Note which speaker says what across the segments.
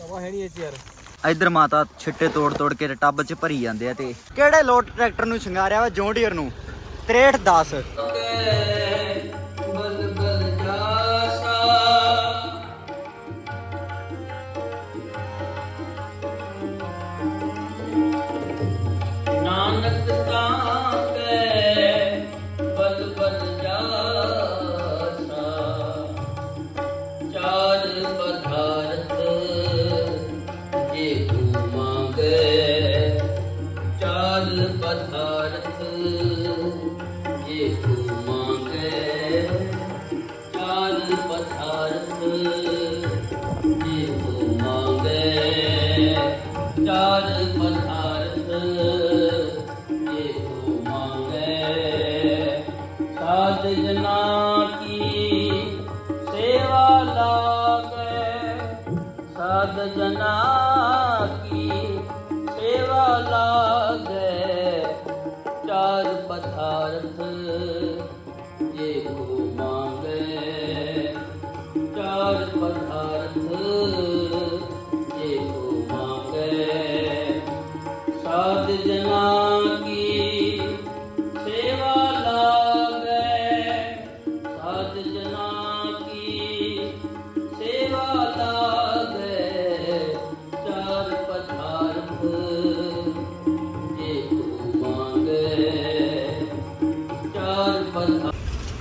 Speaker 1: ਤਵਾ ਹੈ ਨਹੀਂ ਇਹ ਯਾਰ।
Speaker 2: ਇੱਧਰ ਮਾਤਾ ਛਿੱਟੇ ਤੋੜ ਤੋੜ ਕੇ ਟੱਬ 'ਚ ਭਰੀ ਜਾਂਦੇ ਆ ਤੇ। ਕਿਹੜੇ ਲੋਟ ਟਰੈਕਟਰ ਨੂੰ ਸ਼ਿੰਗਾਰਿਆ ਵਾ ਜੌਂਡੀਅਰ ਨੂੰ? 6310
Speaker 3: ਸਾਧ ਜਨਾ ਕੀ ਸੇਵਾ ਲਾਗੇ। ਸਾਧ ਜਨਾ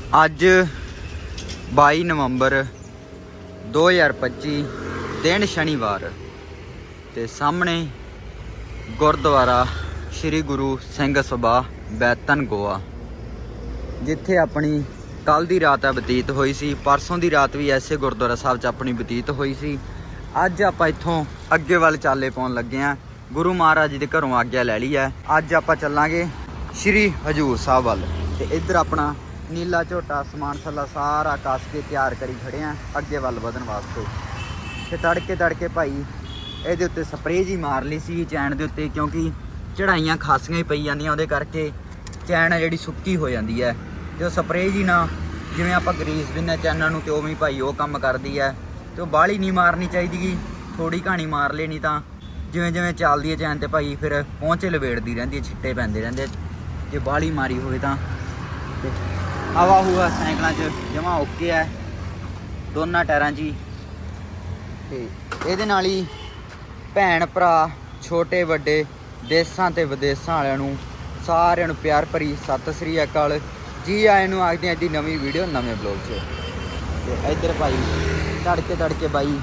Speaker 2: ਅੱਜ 22 ਨਵੰਬਰ 2025 ਦਿਨ ਸ਼ਨੀਵਾਰ ਤੇ ਸਾਹਮਣੇ ਗੁਰਦੁਆਰਾ ਸ੍ਰੀ ਗੁਰੂ ਸਿੰਘ ਸਭਾ ਬੈਤਨ ਗੋਆ, ਜਿੱਥੇ ਆਪਣੀ ਕੱਲ ਦੀ ਰਾਤ ਆ ਬਤੀਤ ਹੋਈ ਸੀ, ਪਰਸੋਂ ਦੀ ਰਾਤ ਵੀ ਐਸੇ ਗੁਰਦੁਆਰਾ ਸਾਹਿਬ 'ਚ ਆਪਣੀ ਬਤੀਤ ਹੋਈ ਸੀ। ਅੱਜ ਆਪਾਂ ਇੱਥੋਂ ਅੱਗੇ ਵੱਲ ਚਾਲੇ ਪਾਉਣ ਲੱਗੇ ਆ ਗੁਰੂ ਮਹਾਰਾਜ ਜੀ ਦੇ ਘਰੋਂ ਆਗਿਆ ਲੈ ਲਈ ਹੈ। ਅੱਜ ਆਪਾਂ ਚੱਲਾਂਗੇ ਸ੍ਰੀ ਹਜੂਰ ਸਾਹਿਬ ਵੱਲ ਤੇ ਇੱਧਰ ਆਪਣਾ ਨੀਲਾ ਝੋਟਾ, ਸਮਾਨ ਸੱਲਾ ਸਾਰਾ ਕੱਸ ਕੇ ਤਿਆਰ ਕਰੀ ਖੜੇ ਆ, ਅੱਗੇ ਵੱਲ ਵਧਣ ਵਾਸਤੇ। ਤੇ ਤੜਕੇ ਤੜਕੇ ਭਾਈ ਇਹਦੇ ਉੱਤੇ ਸਪਰੇਅ ਜੀ ਮਾਰ ਲਈ ਸੀ ਚੈਨ ਦੇ ਉੱਤੇ, ਕਿਉਂਕਿ ਚੜਾਈਆਂ ਖਾਸੀਆਂ ਹੀ ਪਈ ਜਾਂਦੀਆਂ, ਉਹਦੇ ਕਰਕੇ ਚੈਨ ਆ ਜਿਹੜੀ ਸੁੱਕੀ ਹੋ ਜਾਂਦੀ ਹੈ। ਤੇ ਉਹ ਸਪਰੇਅ ਜੀ ਨਾ, ਜਿਵੇਂ ਆਪਾਂ ਗਰੀਸ ਦਿੰਨੇ ਚੈਨਾਂ ਨੂੰ, ਤੇ ਉਵੇਂ ਭਾਈ ਉਹ ਕੰਮ ਕਰਦੀ ਹੈ। ਤੇ ਉਹ ਬਾਹਲੀ ਨਹੀਂ ਮਾਰਨੀ ਚਾਹੀਦੀਗੀ ਥੋੜੀ ਕਹਾਣੀ ਮਾਰ ਲੈਣੀ ਤਾਂ। ਜਿਵੇਂ ਜਿਵੇਂ ਚੱਲਦੀ ਹੈ ਚੈਨ ਤੇ ਭਾਈ, ਫਿਰ ਪਹੁੰਚੇ ਲਵੇੜਦੀ ਰਹਿੰਦੀ ਹੈ, ਛਿੱਟੇ ਪੈਂਦੇ ਰਹਿੰਦੇ ਜੇ ਬਾਹਲੀ ਮਾਰੀ ਹੋਵੇ ਤਾਂ। ਹਵਾ ਹੁਆ ਸਾਈਕਲਾਂ 'ਚ ਜਮਾ ਓਕੇ ਹੈ ਦੋਨਾਂ ਟਾਇਰਾਂ 'ਚ ਹੀ। ਤੇ ਇਹਦੇ ਨਾਲ ਹੀ ਭੈਣ ਭਰਾ, ਛੋਟੇ ਵੱਡੇ, ਦੇਸਾਂ ਤੇ ਵਿਦੇਸਾਂ ਵਾਲਿਆਂ ਨੂੰ ਸਾਰਿਆਂ ਨੂੰ ਪਿਆਰ ਭਰੀ ਸਤਿ ਸ੍ਰੀ ਅਕਾਲ। ਜੀ ਆਇਆਂ ਨੂੰ ਆਖਦੇ ਹਾਂ ਦੀ ਨਵੀਂ ਵੀਡੀਓ ਨਵੇਂ ਬਲੌਗ 'ਚ। ਤੇ ਇੱਧਰ ਭਾਈ, ਤੜਕੇ ਤੜਕੇ ਬਾਈ,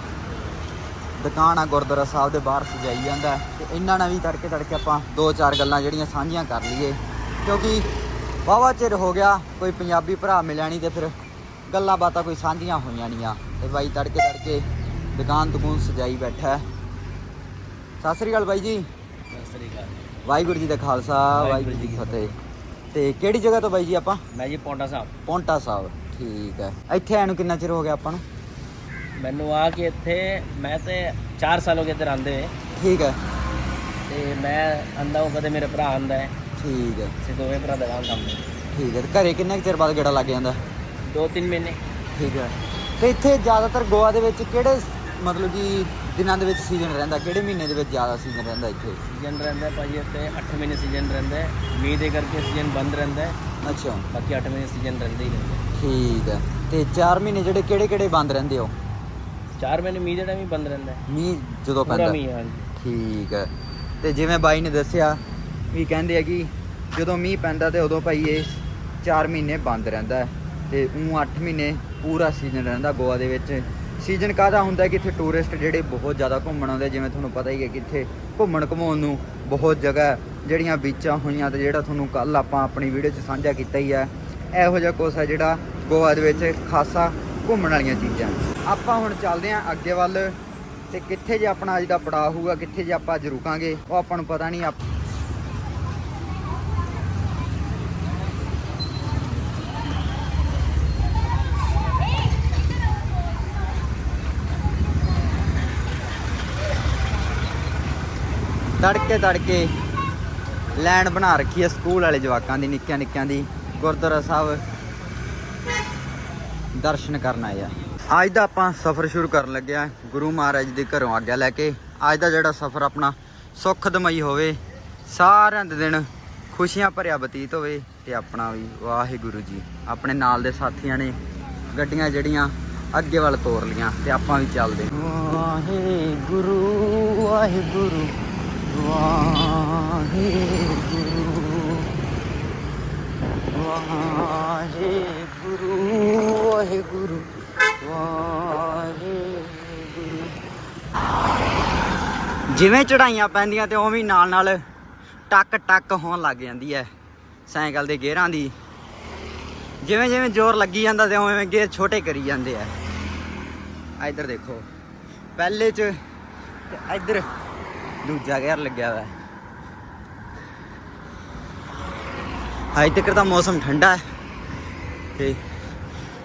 Speaker 2: ਦੁਕਾਨ ਆ ਗੁਰਦੁਆਰਾ ਸਾਹਿਬ ਦੇ ਬਾਹਰ ਸਜਾਈ ਜਾਂਦਾ। ਹੈ ਤੇ ਇਹਨਾਂ ਨਾਲ ਵੀ ਤੜਕੇ ਤੜਕੇ ਆਪਾਂ ਦੋ ਚਾਰ ਗੱਲਾਂ ਜਿਹੜੀਆਂ ਸਾਂਝੀਆਂ ਕਰ ਲਈਏ। ਕਿਉਂਕਿ ਵਾਹਵਾ ਚਿਰ ਹੋ ਗਿਆ ਕੋਈ ਪੰਜਾਬੀ ਭਰਾ ਮਿਲਿਆ ਨਹੀਂ ਤੇ ਫਿਰ ਗੱਲਾਂ ਬਾਤਾਂ ਕੋਈ ਸਾਂਝੀਆਂ ਹੋਈਆਂ ਨਹੀਂ ਆ ਤੇ ਬਾਈ ਤੜਕੇ ਤੜਕੇ ਦੁਕਾਨ ਦੁਕਾਨ ਸਜਾਈ ਬੈਠਾ ਸਤਿ ਸ੍ਰੀ ਅਕਾਲ ਬਾਈ ਜੀ। ਵਾਹਿਗੁਰੂ ਜੀ ਦਾ ਖਾਲਸਾ ਵਾਹਿਗੁਰੂ ਜੀ ਕੀ ਫਤਿਹ। ਤੇ ਕਿਹੜੀ ਜਗ੍ਹਾ ਤੋਂ ਬਾਈ ਜੀ ਆਪਾਂ?
Speaker 1: ਮੈਂ ਜੀ ਪੌਂਟਾ ਸਾਹਿਬ।
Speaker 2: ਪੌਂਟਾ ਸਾਹਿਬ ਠੀਕ ਹੈ। ਇੱਥੇ ਆਏ ਨੂੰ ਕਿੰਨਾ ਚਿਰ ਹੋ ਗਿਆ ਆਪਾਂ ਨੂੰ?
Speaker 1: ਮੈਨੂੰ ਆ ਕੇ ਇੱਥੇ ਮੈਂ ਤੇ 4 ਸਾਲ ਹੋ ਗਏ ਇੱਧਰ ਆਂਦੇ
Speaker 2: ਠੀਕ ਹੈ।
Speaker 1: ਤੇ ਮੈਂ ਆਂਦਾ ਹਾਂ ਕਦੇ ਮੇਰੇ ਭਰਾ ਆਂਦਾ ਹੈ।
Speaker 2: ਠੀਕ ਹੈ।
Speaker 1: ਅਸੀਂ ਦੋਵੇਂ ਭਰਾ ਦਾ ਕੰਮ
Speaker 2: ਠੀਕ ਹੈ ਤੇ ਘਰੇ ਕਿੰਨੇ ਕੁ ਚਿਰ ਬਾਅਦ ਗੇੜਾ ਲੱਗ ਜਾਂਦਾ?
Speaker 1: ਦੋ ਤਿੰਨ ਮਹੀਨੇ।
Speaker 2: ਠੀਕ ਹੈ। ਤੇ ਇੱਥੇ ਜ਼ਿਆਦਾਤਰ ਗੋਆ ਦੇ ਵਿੱਚ ਕਿਹੜੇ ਮਤਲਬ ਕਿ ਦਿਨਾਂ ਦੇ ਵਿੱਚ ਸੀਜ਼ਨ ਰਹਿੰਦਾ? ਕਿਹੜੇ ਮਹੀਨੇ ਦੇ ਵਿੱਚ ਜ਼ਿਆਦਾ ਸੀਜ਼ਨ ਰਹਿੰਦਾ ਇੱਥੇ?
Speaker 1: ਸੀਜ਼ਨ ਰਹਿੰਦਾ ਹੈ ਭਾਜੀ ਇੱਥੇ 8 ਮਹੀਨੇ ਸੀਜ਼ਨ ਰਹਿੰਦਾ ਹੈ। ਮੀਂਹ ਦੇ ਕਰਕੇ ਸੀਜ਼ਨ ਬੰਦ ਰਹਿੰਦਾ ਹੈ।
Speaker 2: ਅੱਛਾ।
Speaker 1: ਬਾਕੀ 8 ਮਹੀਨੇ ਸੀਜ਼ਨ ਰਹਿੰਦੇ ਹੀ ਰਹਿੰਦੇ
Speaker 2: ਠੀਕ ਹੈ। ਤੇ 4 ਮਹੀਨੇ ਜਿਹੜੇ ਕਿਹੜੇ ਕਿਹੜੇ ਬੰਦ ਰਹਿੰਦੇ ਹੋ?
Speaker 1: 4 ਮਹੀਨੇ ਮੀਂਹ ਦੇ ਟਾਈਮ ਹੀ ਬੰਦ ਰਹਿੰਦਾ ਹੈ।
Speaker 2: ਮੀਂਹ ਜਦੋਂ
Speaker 1: ਪੂਰਾ
Speaker 2: ਪੈਂਦਾ।
Speaker 1: ਮੀਂਹ ਹਾਂਜੀ।
Speaker 2: ਠੀਕ ਹੈ। ਤੇ ਜਿਵੇਂ ਬਾਈ ਨੇ ਦੱਸਿਆ ਵੀ ਕਹਿੰਦੇ ਆ ਕਿ ਜਦੋਂ ਮੀਂਹ ਪੈਂਦਾ ਤੇ ਉਦੋਂ ਭਾਈ ਇਹ 4 ਮਹੀਨੇ ਬੰਦ ਰਹਿੰਦਾ ਹੈ ਤੇ ਉਹ 8 ਮਹੀਨੇ ਪੂਰਾ ਸੀਜ਼ਨ ਰਹਿੰਦਾ ਗੋਆ ਦੇ ਵਿੱਚ। ਸੀਜ਼ਨ ਕਾਹਦਾ ਹੁੰਦਾ ਕਿ ਇੱਥੇ ਟੂਰਿਸਟ ਜਿਹੜੇ ਬਹੁਤ ਜ਼ਿਆਦਾ ਘੁੰਮਣ ਆਉਂਦੇ ਜਿਵੇਂ ਤੁਹਾਨੂੰ ਪਤਾ ਹੀ ਹੈ ਕਿ ਇੱਥੇ ਘੁੰਮਣ ਘਮਾਉਣ ਨੂੰ ਬਹੁਤ ਜਗ੍ਹਾ ਜਿਹੜੀਆਂ ਬੀਚਾਂ ਹੋਈਆਂ ਤੇ ਜਿਹੜਾ ਤੁਹਾਨੂੰ ਕੱਲ ਆਪਾਂ ਆਪਣੀ ਵੀਡੀਓ 'ਚ ਸਾਂਝਾ ਕੀਤਾ ਹੀ ਹੈ। ਇਹੋ ਜਿਹਾ ਕੁਛ ਹੈ ਜਿਹੜਾ ਗੋਆ ਦੇ ਵਿੱਚ ਖਾਸਾ ਘੁੰਮਣ ਵਾਲੀਆਂ ਚੀਜ਼ਾਂ। ਆਪਾਂ ਹੁਣ ਚੱਲਦੇ ਹਾਂ ਅੱਗੇ ਵੱਲ ਤੇ ਕਿੱਥੇ ਜੇ ਆਪਣਾ ਅੱਜ ਦਾ ਪੜਾਅ ਹੋਊਗਾ, ਕਿੱਥੇ ਜੇ ਆਪਾਂ ਅੱਜ ਰੁਕਾਂਗੇ, ਉਹ ਆਪਾਂ ਨੂੰ ਪਤਾ ਨਹੀਂ ਤੜਕੇ ਤੜਕੇ ਲਾਈਨ ਬਣਾ ਰੱਖੀ ਹੈ ਸਕੂਲ ਵਾਲੇ ਜਵਾਕਾਂ ਦੀ, ਨਿੱਕਿਆਂ ਨਿੱਕਿਆਂ ਦੀ, ਗੁਰਦੁਆਰਾ ਸਾਹਿਬ ਦਰਸ਼ਨ ਕਰਨ ਆਏ ਆ। ਅੱਜ ਦਾ ਆਪਾਂ ਸਫ਼ਰ ਸ਼ੁਰੂ ਕਰਨ ਲੱਗੇ ਆ ਗੁਰੂ ਮਹਾਰਾਜ ਦੇ ਘਰੋਂ ਆਗਿਆ ਲੈ ਕੇ। ਅੱਜ ਦਾ ਜਿਹੜਾ ਸਫ਼ਰ ਆਪਣਾ ਸੁਖਦਮਈ ਹੋਵੇ, ਸਾਰਿਆਂ ਦੇ ਦਿਨ ਖੁਸ਼ੀਆਂ ਭਰਿਆ ਬਤੀਤ ਹੋਵੇ ਤੇ ਆਪਣਾ ਵੀ ਵਾਹਿਗੁਰੂ ਜੀ, ਆਪਣੇ ਨਾਲ ਦੇ ਸਾਥੀਆਂ ਨੇ ਗੱਡੀਆਂ ਜਿਹੜੀਆਂ ਅੱਗੇ ਵੱਲ ਤੋਰ ਲੀਆਂ ਤੇ ਆਪਾਂ ਵੀ ਚੱਲਦੇ ਵਾਹਿਗੁਰੂ ਵਾਹਿਗੁਰੂ। ਵਾਹਿਗੁਰੂ। ਵਾਹਿਗੁਰੂ ਵਾਹਿਗੁਰੂ ਵਾਹਿਗੁਰੂ ਜਿਵੇਂ ਚੜਾਈਆਂ ਪੈਂਦੀਆਂ ਤੇ ਉਵੇਂ ਨਾਲ ਨਾਲ ਟੱਕ ਟੱਕ ਹੋਣ ਲੱਗ ਜਾਂਦੀ ਹੈ ਸਾਈਕਲ ਦੇ ਗੇਅਰਾਂ ਦੀ। ਜਿਵੇਂ ਜਿਵੇਂ ਜ਼ੋਰ ਲੱਗੀ ਜਾਂਦਾ ਤੇ ਉਵੇਂ ਗੇਅਰ ਛੋਟੇ ਕਰੀ ਜਾਂਦੇ ਆ। ਆ ਇੱਧਰ ਦੇਖੋ। ਪਹਿਲੇ ਚ ਤੇ ਇੱਧਰ ਦੂਜਾ ਗੇਅਰ ਲੱਗਿਆ ਹੋਇਆ ਹਾਈ ਤੱਕ ਤਾਂ ਮੌਸਮ ਠੰਡਾ ਹੈ। ਤੇ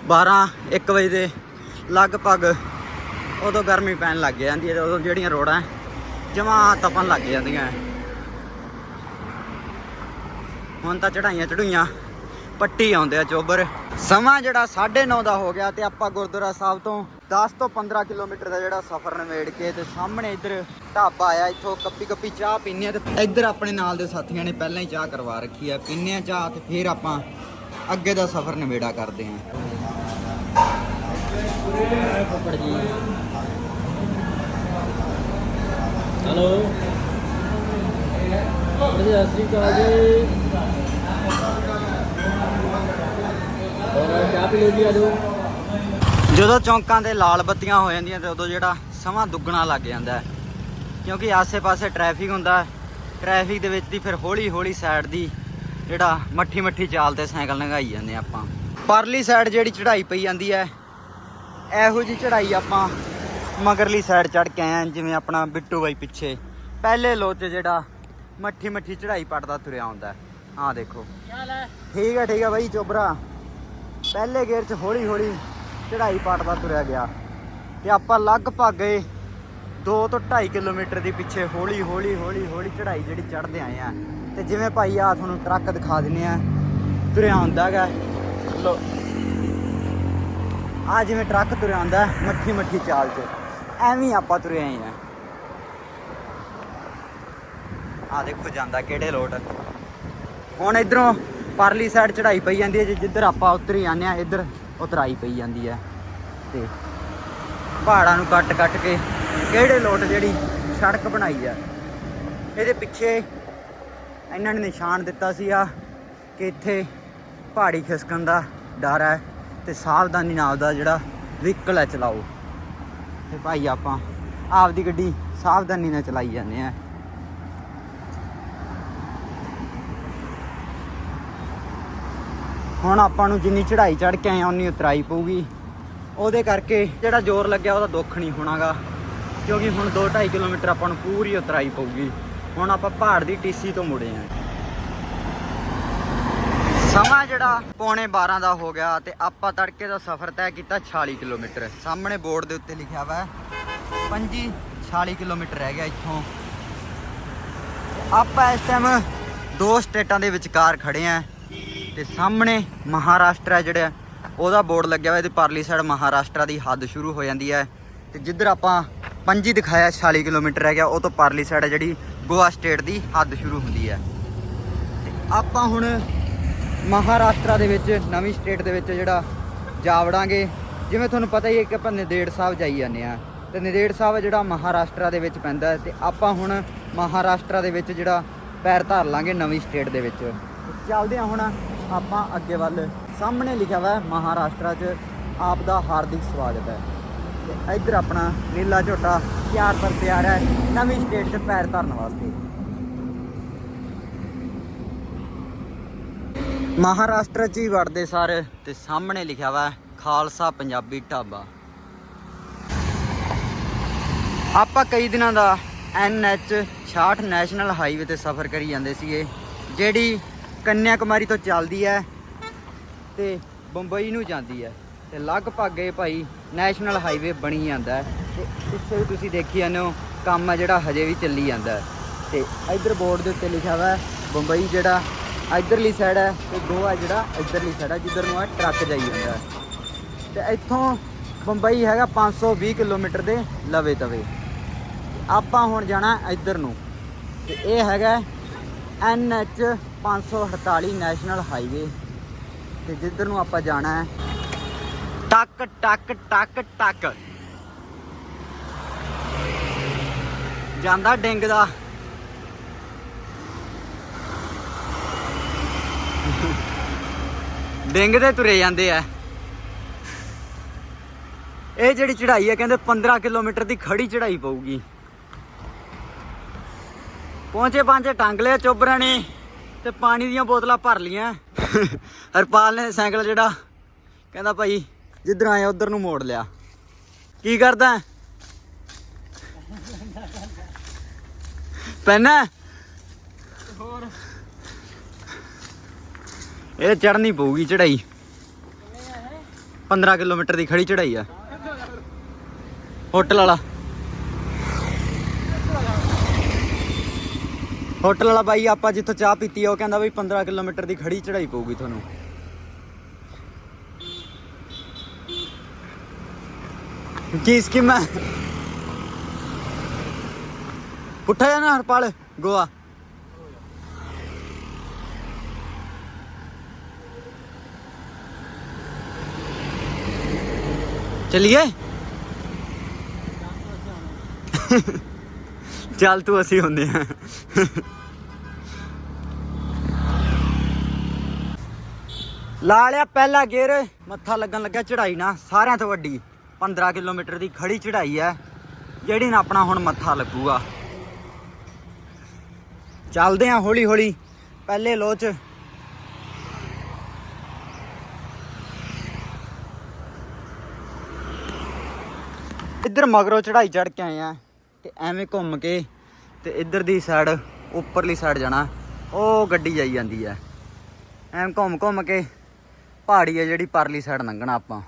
Speaker 2: 12 1 ਵਜੇ ਦੇ ਲਗਭਗ ਉਦੋਂ ਗਰਮੀ ਪੈਣ ਲੱਗ ਜਾਂਦੀ ਹੈ ਉਦੋਂ ਜਿਹੜੀਆਂ ਰੋਡਾਂ ਜਮਾ ਤਪਣ ਲੱਗ ਜਾਂਦੀਆਂ ਹੈ। ਹੁਣ ਤਾਂ ਚੜਾਈਆਂ ਚੜੂਈਆਂ ਪੱਟੀ ਆਉਂਦੇ ਆ ਚੋਬਰ। ਸਮਾਂ ਜਿਹੜਾ 9:30 ਦਾ ਹੋ ਗਿਆ ਤੇ ਆਪਾਂ ਗੁਰਦੁਆਰਾ ਸਾਹਿਬ ਤੋਂ 10 ਤੋਂ 15 ਕਿਲੋਮੀਟਰ ਦਾ ਜਿਹੜਾ ਸਫ਼ਰ ਨਿਬੇੜ ਕੇ ਤੇ ਸਾਹਮਣੇ ਇੱਧਰ ਢਾਬਾ ਆਇਆ, ਇੱਥੋਂ ਕੱਪੀ ਕੱਪੀ ਚਾਹ ਪੀਨੇ ਆ ਤੇ ਇੱਧਰ ਆਪਣੇ ਨਾਲ ਦੇ ਸਾਥੀਆਂ ਨੇ ਪਹਿਲਾਂ ਹੀ ਚਾਹ ਕਰਵਾ ਰੱਖੀ ਆ ਪੀਨੇ ਆ ਚਾਹ ਤੇ ਫਿਰ ਆਪਾਂ ਅੱਗੇ ਦਾ ਸਫ਼ਰ ਨਿਬੇੜਾ ਕਰਦੇ ਆਂ
Speaker 1: ਫੁੱਫੜ ਜੀ ਹੈਲੋ। ਜੀ ਸਤਿ ਸ਼੍ਰੀ ਅਕਾਲ ਜੀ। ਹੋਰ, ਚਾਹ ਪੀ ਲਓ ਜੀ ਆਜੋ
Speaker 2: ਜਦੋਂ ਚੌਂਕਾਂ ਤੇ ਲਾਲ ਬੱਤੀਆਂ ਹੋ ਜਾਂਦੀਆਂ ਤੇ ਉਦੋਂ ਜਿਹੜਾ ਸਮਾਂ ਦੁੱਗਣਾ ਲੱਗ ਜਾਂਦਾ ਹੈ। ਕਿਉਂਕਿ ਆਸੇ-ਪਾਸੇ ਟ੍ਰੈਫਿਕ ਹੁੰਦਾ ਹੈ। ਟ੍ਰੈਫਿਕ ਦੇ ਵਿੱਚ ਦੀ ਫਿਰ ਹੌਲੀ-ਹੌਲੀ ਸਾਈਡ ਦੀ ਜਿਹੜਾ ਮੱਠੀ ਮੱਠੀ ਚਾਲ ਤੇ ਸਾਈਕਲ ਲੰਘਾਈ ਜਾਂਦੇ ਆਪਾਂ। ਪਰਲੀ ਸਾਈਡ ਜਿਹੜੀ ਚੜ੍ਹਾਈ ਪਈ ਜਾਂਦੀ ਹੈ ਇਹੋ ਜੀ ਚੜ੍ਹਾਈ ਆਪਾਂ ਮਗਰਲੀ ਸਾਈਡ ਚੜ੍ਹ ਕੇ ਆਏ ਜਿਵੇਂ ਆਪਣਾ ਬਿੱਟੂ ਬਾਈ ਪਿੱਛੇ। ਪਹਿਲੇ ਲੋ 'ਚ ਜਿਹੜਾ ਮੱਠੀ ਮੱਠੀ ਚੜ੍ਹਾਈ ਪੜਦਾ ਤੁਰਿਆ ਹੁੰਦਾ ਆਹ ਦੇਖੋ। ਠੀਕ ਹੈ ਠੀਕ ਹੈ ਬਾਈ ਚੋਬਰਾ। ਪਹਿਲੇ ਗੇਅਰ 'ਚ ਹੌਲੀ ਹੌਲੀ ਚੜ੍ਹਾਈ ਪੜਦਾ ਤੁਰਿਆ ਗਿਆ ਤੇ ਆਪਾਂ ਲਗਭਗ ਗਏ 2 ਤੋਂ 2.5 ਕਿਲੋਮੀਟਰ ਦੀ ਪਿੱਛੇ ਹੌਲੀ ਹੌਲੀ ਹੌਲੀ ਹੌਲੀ ਚੜਾਈ ਜਿਹੜੀ ਚੜ੍ਹਦੇ ਆਏ ਆ। ਤੇ ਜਿਵੇਂ ਭਾਈ ਆ ਤੁਹਾਨੂੰ ਟਰੱਕ ਦਿਖਾ ਦਿੰਨੇ ਆ, ਤੁਰਿਆ ਹੁੰਦਾ ਹੈਗਾ ਲੋ ਆ ਜਿਵੇਂ ਟਰੱਕ ਤੁਰਿਆ ਹੁੰਦਾ ਮੱਠੀ ਮੱਠੀ ਚਾਲ 'ਚ। ਐਵੇਂ ਆਪਾਂ ਤੁਰੇ ਆਏ ਆ। ਆ ਦੇਖੋ ਜਾਂਦਾ ਕਿਹੜੇ ਲੋਟ। ਹੁਣ ਇਧਰੋਂ ਪਰਲੀ ਸਾਈਡ ਚੜਾਈ ਪਈ ਜਾਂਦੀ ਹੈ ਜੇ ਜਿੱਧਰ ਆਪਾਂ ਉਤਰੀ ਜਾਂਦੇ ਆ ਇੱਧਰ ਉਤਰਾਈ ਪਈ ਜਾਂਦੀ ਹੈ ਤੇ ਪਹਾੜਾਂ ਨੂੰ ਕੱਟ ਕੱਟ ਕੇ ਕਿਹੜੇ ਲੋਟ ਜਿਹੜੀ ਸੜਕ ਬਣਾਈ ਆ। ਇਹਦੇ ਪਿੱਛੇ ਇਹਨਾਂ ਨੇ ਨਿਸ਼ਾਨ ਦਿੱਤਾ ਸੀ ਆ ਕਿ ਇੱਥੇ ਪਹਾੜੀ ਖਿਸਕਣ ਦਾ ਡਰ ਹੈ ਤੇ ਸਾਵਧਾਨੀ ਨਾਲ ਦਾ ਜਿਹੜਾ ਵਹੀਕਲ ਹੈ ਚਲਾਓ। ਤੇ ਭਾਈ ਆਪਾਂ ਆਪਦੀ ਗੱਡੀ ਸਾਵਧਾਨੀ ਨਾਲ ਚਲਾਈ ਜਾਂਦੇ ਆ। ਹੁਣ ਆਪਾਂ ਨੂੰ ਜਿੰਨੀ ਚੜ੍ਹਾਈ ਚੜ੍ਹ ਕੇ ਆਏ ਆ, ਉਨੀ ਉਤਰਾਈ ਪਊਗੀ। ਉਹਦੇ ਕਰਕੇ ਜਿਹੜਾ ਜ਼ੋਰ ਲੱਗਿਆ ਉਹਦਾ ਦੁੱਖ ਨਹੀਂ ਹੋਣਾਗਾ। ਕਿਉਂਕਿ ਹੁਣ 2.5 ਕਿਲੋਮੀਟਰ ਆਪਾਂ ਨੂੰ ਪੂਰੀ ਉਤਰਾਈ ਪਊਗੀ। ਹੁਣ ਆਪਾਂ ਪਹਾੜ ਦੀ ਟੀਸੀ ਤੋਂ ਮੁੜੇ ਆਂ। ਸਮਾਂ ਜਿਹੜਾ ਪੌਣੇ 12 ਦਾ ਹੋ ਗਿਆ ਤੇ ਆਪਾਂ ਤੜਕੇ ਦਾ ਸਫ਼ਰ ਤੈਅ ਕੀਤਾ 46 ਕਿਲੋਮੀਟਰ। ਸਾਹਮਣੇ ਬੋਰਡ ਦੇ ਉੱਤੇ ਲਿਖਿਆ ਹੋਇਆ ਹੈ 25 46 ਕਿਲੋਮੀਟਰ ਰਹਿ ਗਿਆ ਇੱਥੋਂ। ਆਪਾਂ ਇਸ ਟਾਈਮ ਦੋ ਸਟੇਟਾਂ ਦੇ ਵਿਚਕਾਰ ਖੜੇ ਆਂ। ਤੇ ਸਾਹਮਣੇ ਮਹਾਰਾਸ਼ਟਰ ਹੈ ਜਿਹੜਾ, ਉਹਦਾ ਬੋਰਡ ਲੱਗਿਆ ਹੋਇਆ ਇਹਦੀ ਪਰਲੀ ਸਾਈਡ ਮਹਾਰਾਸ਼ਟਰ ਦੀ ਹੱਦ ਸ਼ੁਰੂ ਹੋ ਜਾਂਦੀ ਹੈ। ਤੇ ਜਿੱਧਰ ਆਪਾਂ ਪੰਜੀ ਦਿਖਾਇਆ 46 ਕਿਲੋਮੀਟਰ ਰਹਿ ਗਿਆ ਉਹ ਤੋਂ ਪਰਲੀ ਸਾਈਡ ਹੈ ਜਿਹੜੀ ਗੋਆ ਸਟੇਟ ਦੀ ਹੱਦ ਸ਼ੁਰੂ ਹੁੰਦੀ ਹੈ। ਤੇ ਆਪਾਂ ਹੁਣ ਮਹਾਰਾਸ਼ਟਰ ਦੇ ਵਿੱਚ, ਨਵੀਂ ਸਟੇਟ ਦੇ ਵਿੱਚ ਜਿਹੜਾ ਜਾ ਵੜਾਂਗੇ। ਜਿਵੇਂ ਤੁਹਾਨੂੰ ਪਤਾ ਹੀ ਹੈ ਕਿ ਆਪਾਂ ਨਦੇੜ ਸਾਹਿਬ ਜਾਈ ਜਾਂਦੇ ਆ ਤੇ ਨਦੇੜ ਸਾਹਿਬ ਜਿਹੜਾ ਮਹਾਰਾਸ਼ਟਰ ਦੇ ਵਿੱਚ ਪੈਂਦਾ ਹੈ ਤੇ ਆਪਾਂ ਹੁਣ ਮਹਾਰਾਸ਼ਟਰ ਦੇ ਵਿੱਚ ਜਿਹੜਾ ਪੈਰ ਧਰ ਲਾਂਗੇ ਨਵੀਂ ਸਟੇਟ ਦੇ ਵਿੱਚ। ਚੱਲਦੇ ਆ ਹੁਣ ਆਪਾਂ ਅੱਗੇ ਵੱਲ ਸਾਹਮਣੇ ਲਿਖਿਆ ਹੋਇਆ ਮਹਾਰਾਸ਼ਟਰ 'ਚ ਆਪ ਦਾ ਹਾਰਦਿਕ ਸਵਾਗਤ ਹੈ। ਤੇ ਇੱਧਰ ਆਪਣਾ ਨੀਲਾ ਝੋਟਾ ਤਿਆਰ ਪਰ ਤਿਆਰ ਹੈ, ਨਵੀਂ ਸਟੇਟ 'ਚ ਪੈਰ ਧਰਨ ਵਾਸਤੇ। ਮਹਾਰਾਸ਼ਟਰ 'ਚ ਹੀ ਵੜਦੇ ਸਰ ਤੇ ਸਾਹਮਣੇ ਲਿਖਿਆ ਹੋਇਆ ਖਾਲਸਾ ਪੰਜਾਬੀ ਢਾਬਾ। ਆਪਾਂ ਕਈ ਦਿਨਾਂ ਦਾ NH 66 ਨੈਸ਼ਨਲ ਹਾਈਵੇ ਤੇ ਸਫ਼ਰ ਕਰੀ ਜਾਂਦੇ ਸੀਗੇ, ਜਿਹੜੀ ਕੰਨਿਆ ਕੁਮਾਰੀ ਤੋਂ ਚੱਲਦੀ ਹੈ ਤੇ ਬੰਬਈ ਨੂੰ ਜਾਂਦੀ ਹੈ। ਤੇ ਲਗਭਗ ਇਹ ਭਾਈ ਨੈਸ਼ਨਲ ਹਾਈਵੇ ਬਣੀ ਜਾਂਦਾ ਹੈ। ਤੇ ਪਿੱਛੇ ਵੀ ਤੁਸੀਂ ਦੇਖੀ ਜਾਂਦੇ ਹੋ, ਕੰਮ ਆ ਜਿਹੜਾ ਹਜੇ ਵੀ ਚੱਲੀ ਜਾਂਦਾ ਹੈ। ਤੇ ਇਧਰ ਬੋਰਡ ਦੇ ਉੱਤੇ ਲਿਖਿਆ ਹੋਇਆ ਬੰਬਈ ਜਿਹੜਾ ਇਧਰਲੀ ਸਾਈਡ ਹੈ ਤੇ ਗੋਆ ਜਿਹੜਾ ਇਧਰਲੀ ਸਾਈਡ ਹੈ, ਜਿੱਧਰ ਨੂੰ ਆ ਟਰੱਕ ਜਾਈ ਜਾਂਦਾ ਹੈ। ਤੇ ਇੱਥੋਂ ਬੰਬਈ ਹੈਗਾ 520 ਕਿਲੋਮੀਟਰ ਦੇ ਲਵੇ ਤਵੇ। ਆਪਾਂ ਹੁਣ ਜਾਣਾ ਇੱਧਰ ਨੂੰ। ਤੇ ਇਹ ਹੈਗਾ NH 548 ਨੈਸ਼ਨਲ ਹਾਈਵੇ ਤੇ ਜਿੱਧਰ ਨੂੰ ਆਪਾਂ ਜਾਣਾ ਹੈ, ਟੱਕ ਟੱਕ ਟੱਕ, ਟਕ। ਜਾਂਦਾ ਡਿੰਗ ਦਾ। ਡਿੰਗ ਦੇ ਤੁਰੇ ਜਾਂਦੇ ਆ। ਇਹ ਜਿਹੜੀ ਚੜ੍ਹਾਈ ਹੈ ਕਹਿੰਦੇ 15 ਕਿਲੋਮੀਟਰ ਦੀ ਖੜੀ ਚੜ੍ਹਾਈ ਪਊਗੀ। ਪਹੁੰਚੇ ਪਾਂਚੇ ਟਾਂਗਲੇ ਚੁੱਭ ਚੋਬਰਾਂ ਤੇ ਪਾਣੀ ਦੀਆਂ ਬੋਤਲਾਂ ਭਰ ਲੀਆਂ ਹਰਪਾਲ ਨੇ ਸਾਈਕਲ ਜਿਹੜਾ ਕਹਿੰਦਾ ਭਾਈ ਜਿੱਧਰ ਆਇਆ ਉਧਰ ਨੂੰ ਮੋੜ ਲਿਆ। ਕੀ ਕਰਦਾ? ਪੈਨਾ?
Speaker 1: ਹੋਰ?
Speaker 2: ਇਹ ਚੜ੍ਹਨੀ ਪਊਗੀ ਚੜਾਈ 15 ਕਿਲੋਮੀਟਰ ਦੀ ਖੜੀ ਚੜਾਈ ਆ। ਹੋਟਲ ਵਾਲਾ। ਹੋਟਲ ਵਾਲਾ ਬਾਈ, ਆਪਾਂ ਜਿੱਥੋਂ ਚਾਹ ਪੀਤੀ ਆ, ਉਹ ਕਹਿੰਦਾ ਬਈ 15 ਕਿਲੋਮੀਟਰ ਦੀ ਖੜੀ ਚੜਾਈ ਪਊਗੀ ਤੁਹਾਨੂੰ। ਕੀ ਸਕੀਮ ਹੈ ਪੁੱਠਾ ਜਾਣਾ ਹਰਪਾਲ? ਗੋਆ। ਚਲਿਏ? ਚੱਲ ਤੂੰ ਅਸੀਂ ਹੁੰਦੇ ਆ ਲਾ ਲਿਆ ਪਹਿਲਾ ਗੇਅਰ, ਮੱਥਾ ਲੱਗਣ ਲੱਗਾ ਚੜਾਈ ਨਾ ਸਾਰਿਆਂ ਤੋਂ ਵੱਡੀ। 15 ਕਿਲੋਮੀਟਰ ਦੀ ਖੜੀ ਚੜਾਈ ਹੈ, ਜਿਹੜੀ ਨਾ ਆਪਣਾ ਹੁਣ ਮੱਥਾ ਲੱਗੂਗਾ। ਚੱਲਦੇ ਆ ਹੌਲੀ ਹੌਲੀ ਪਹਿਲੇ ਲੋਚ ਚ। ਇੱਧਰ ਮਗਰੋਂ ਚੜਾਈ ਚੜ ਕੇ ਆਏ ਆ ਤੇ ਐਵੇਂ ਘੁੰਮ ਕੇ ਤੇ ਇੱਧਰ ਦੀ ਸਾਈਡ ਉੱਪਰਲੀ ਸਾਈਡ ਜਾਣਾ। ਉਹ ਗੱਡੀ ਜਾਈ ਜਾਂਦੀ ਹੈ ਐਵੇਂ ਘੁੰਮ ਘੁੰਮ ਕੇ ਪਹਾੜੀ ਹੈ ਜਿਹੜੀ ਪਰਲੀ ਸਾਈਡ ਲੰਘਣਾ ਆਪਾਂ।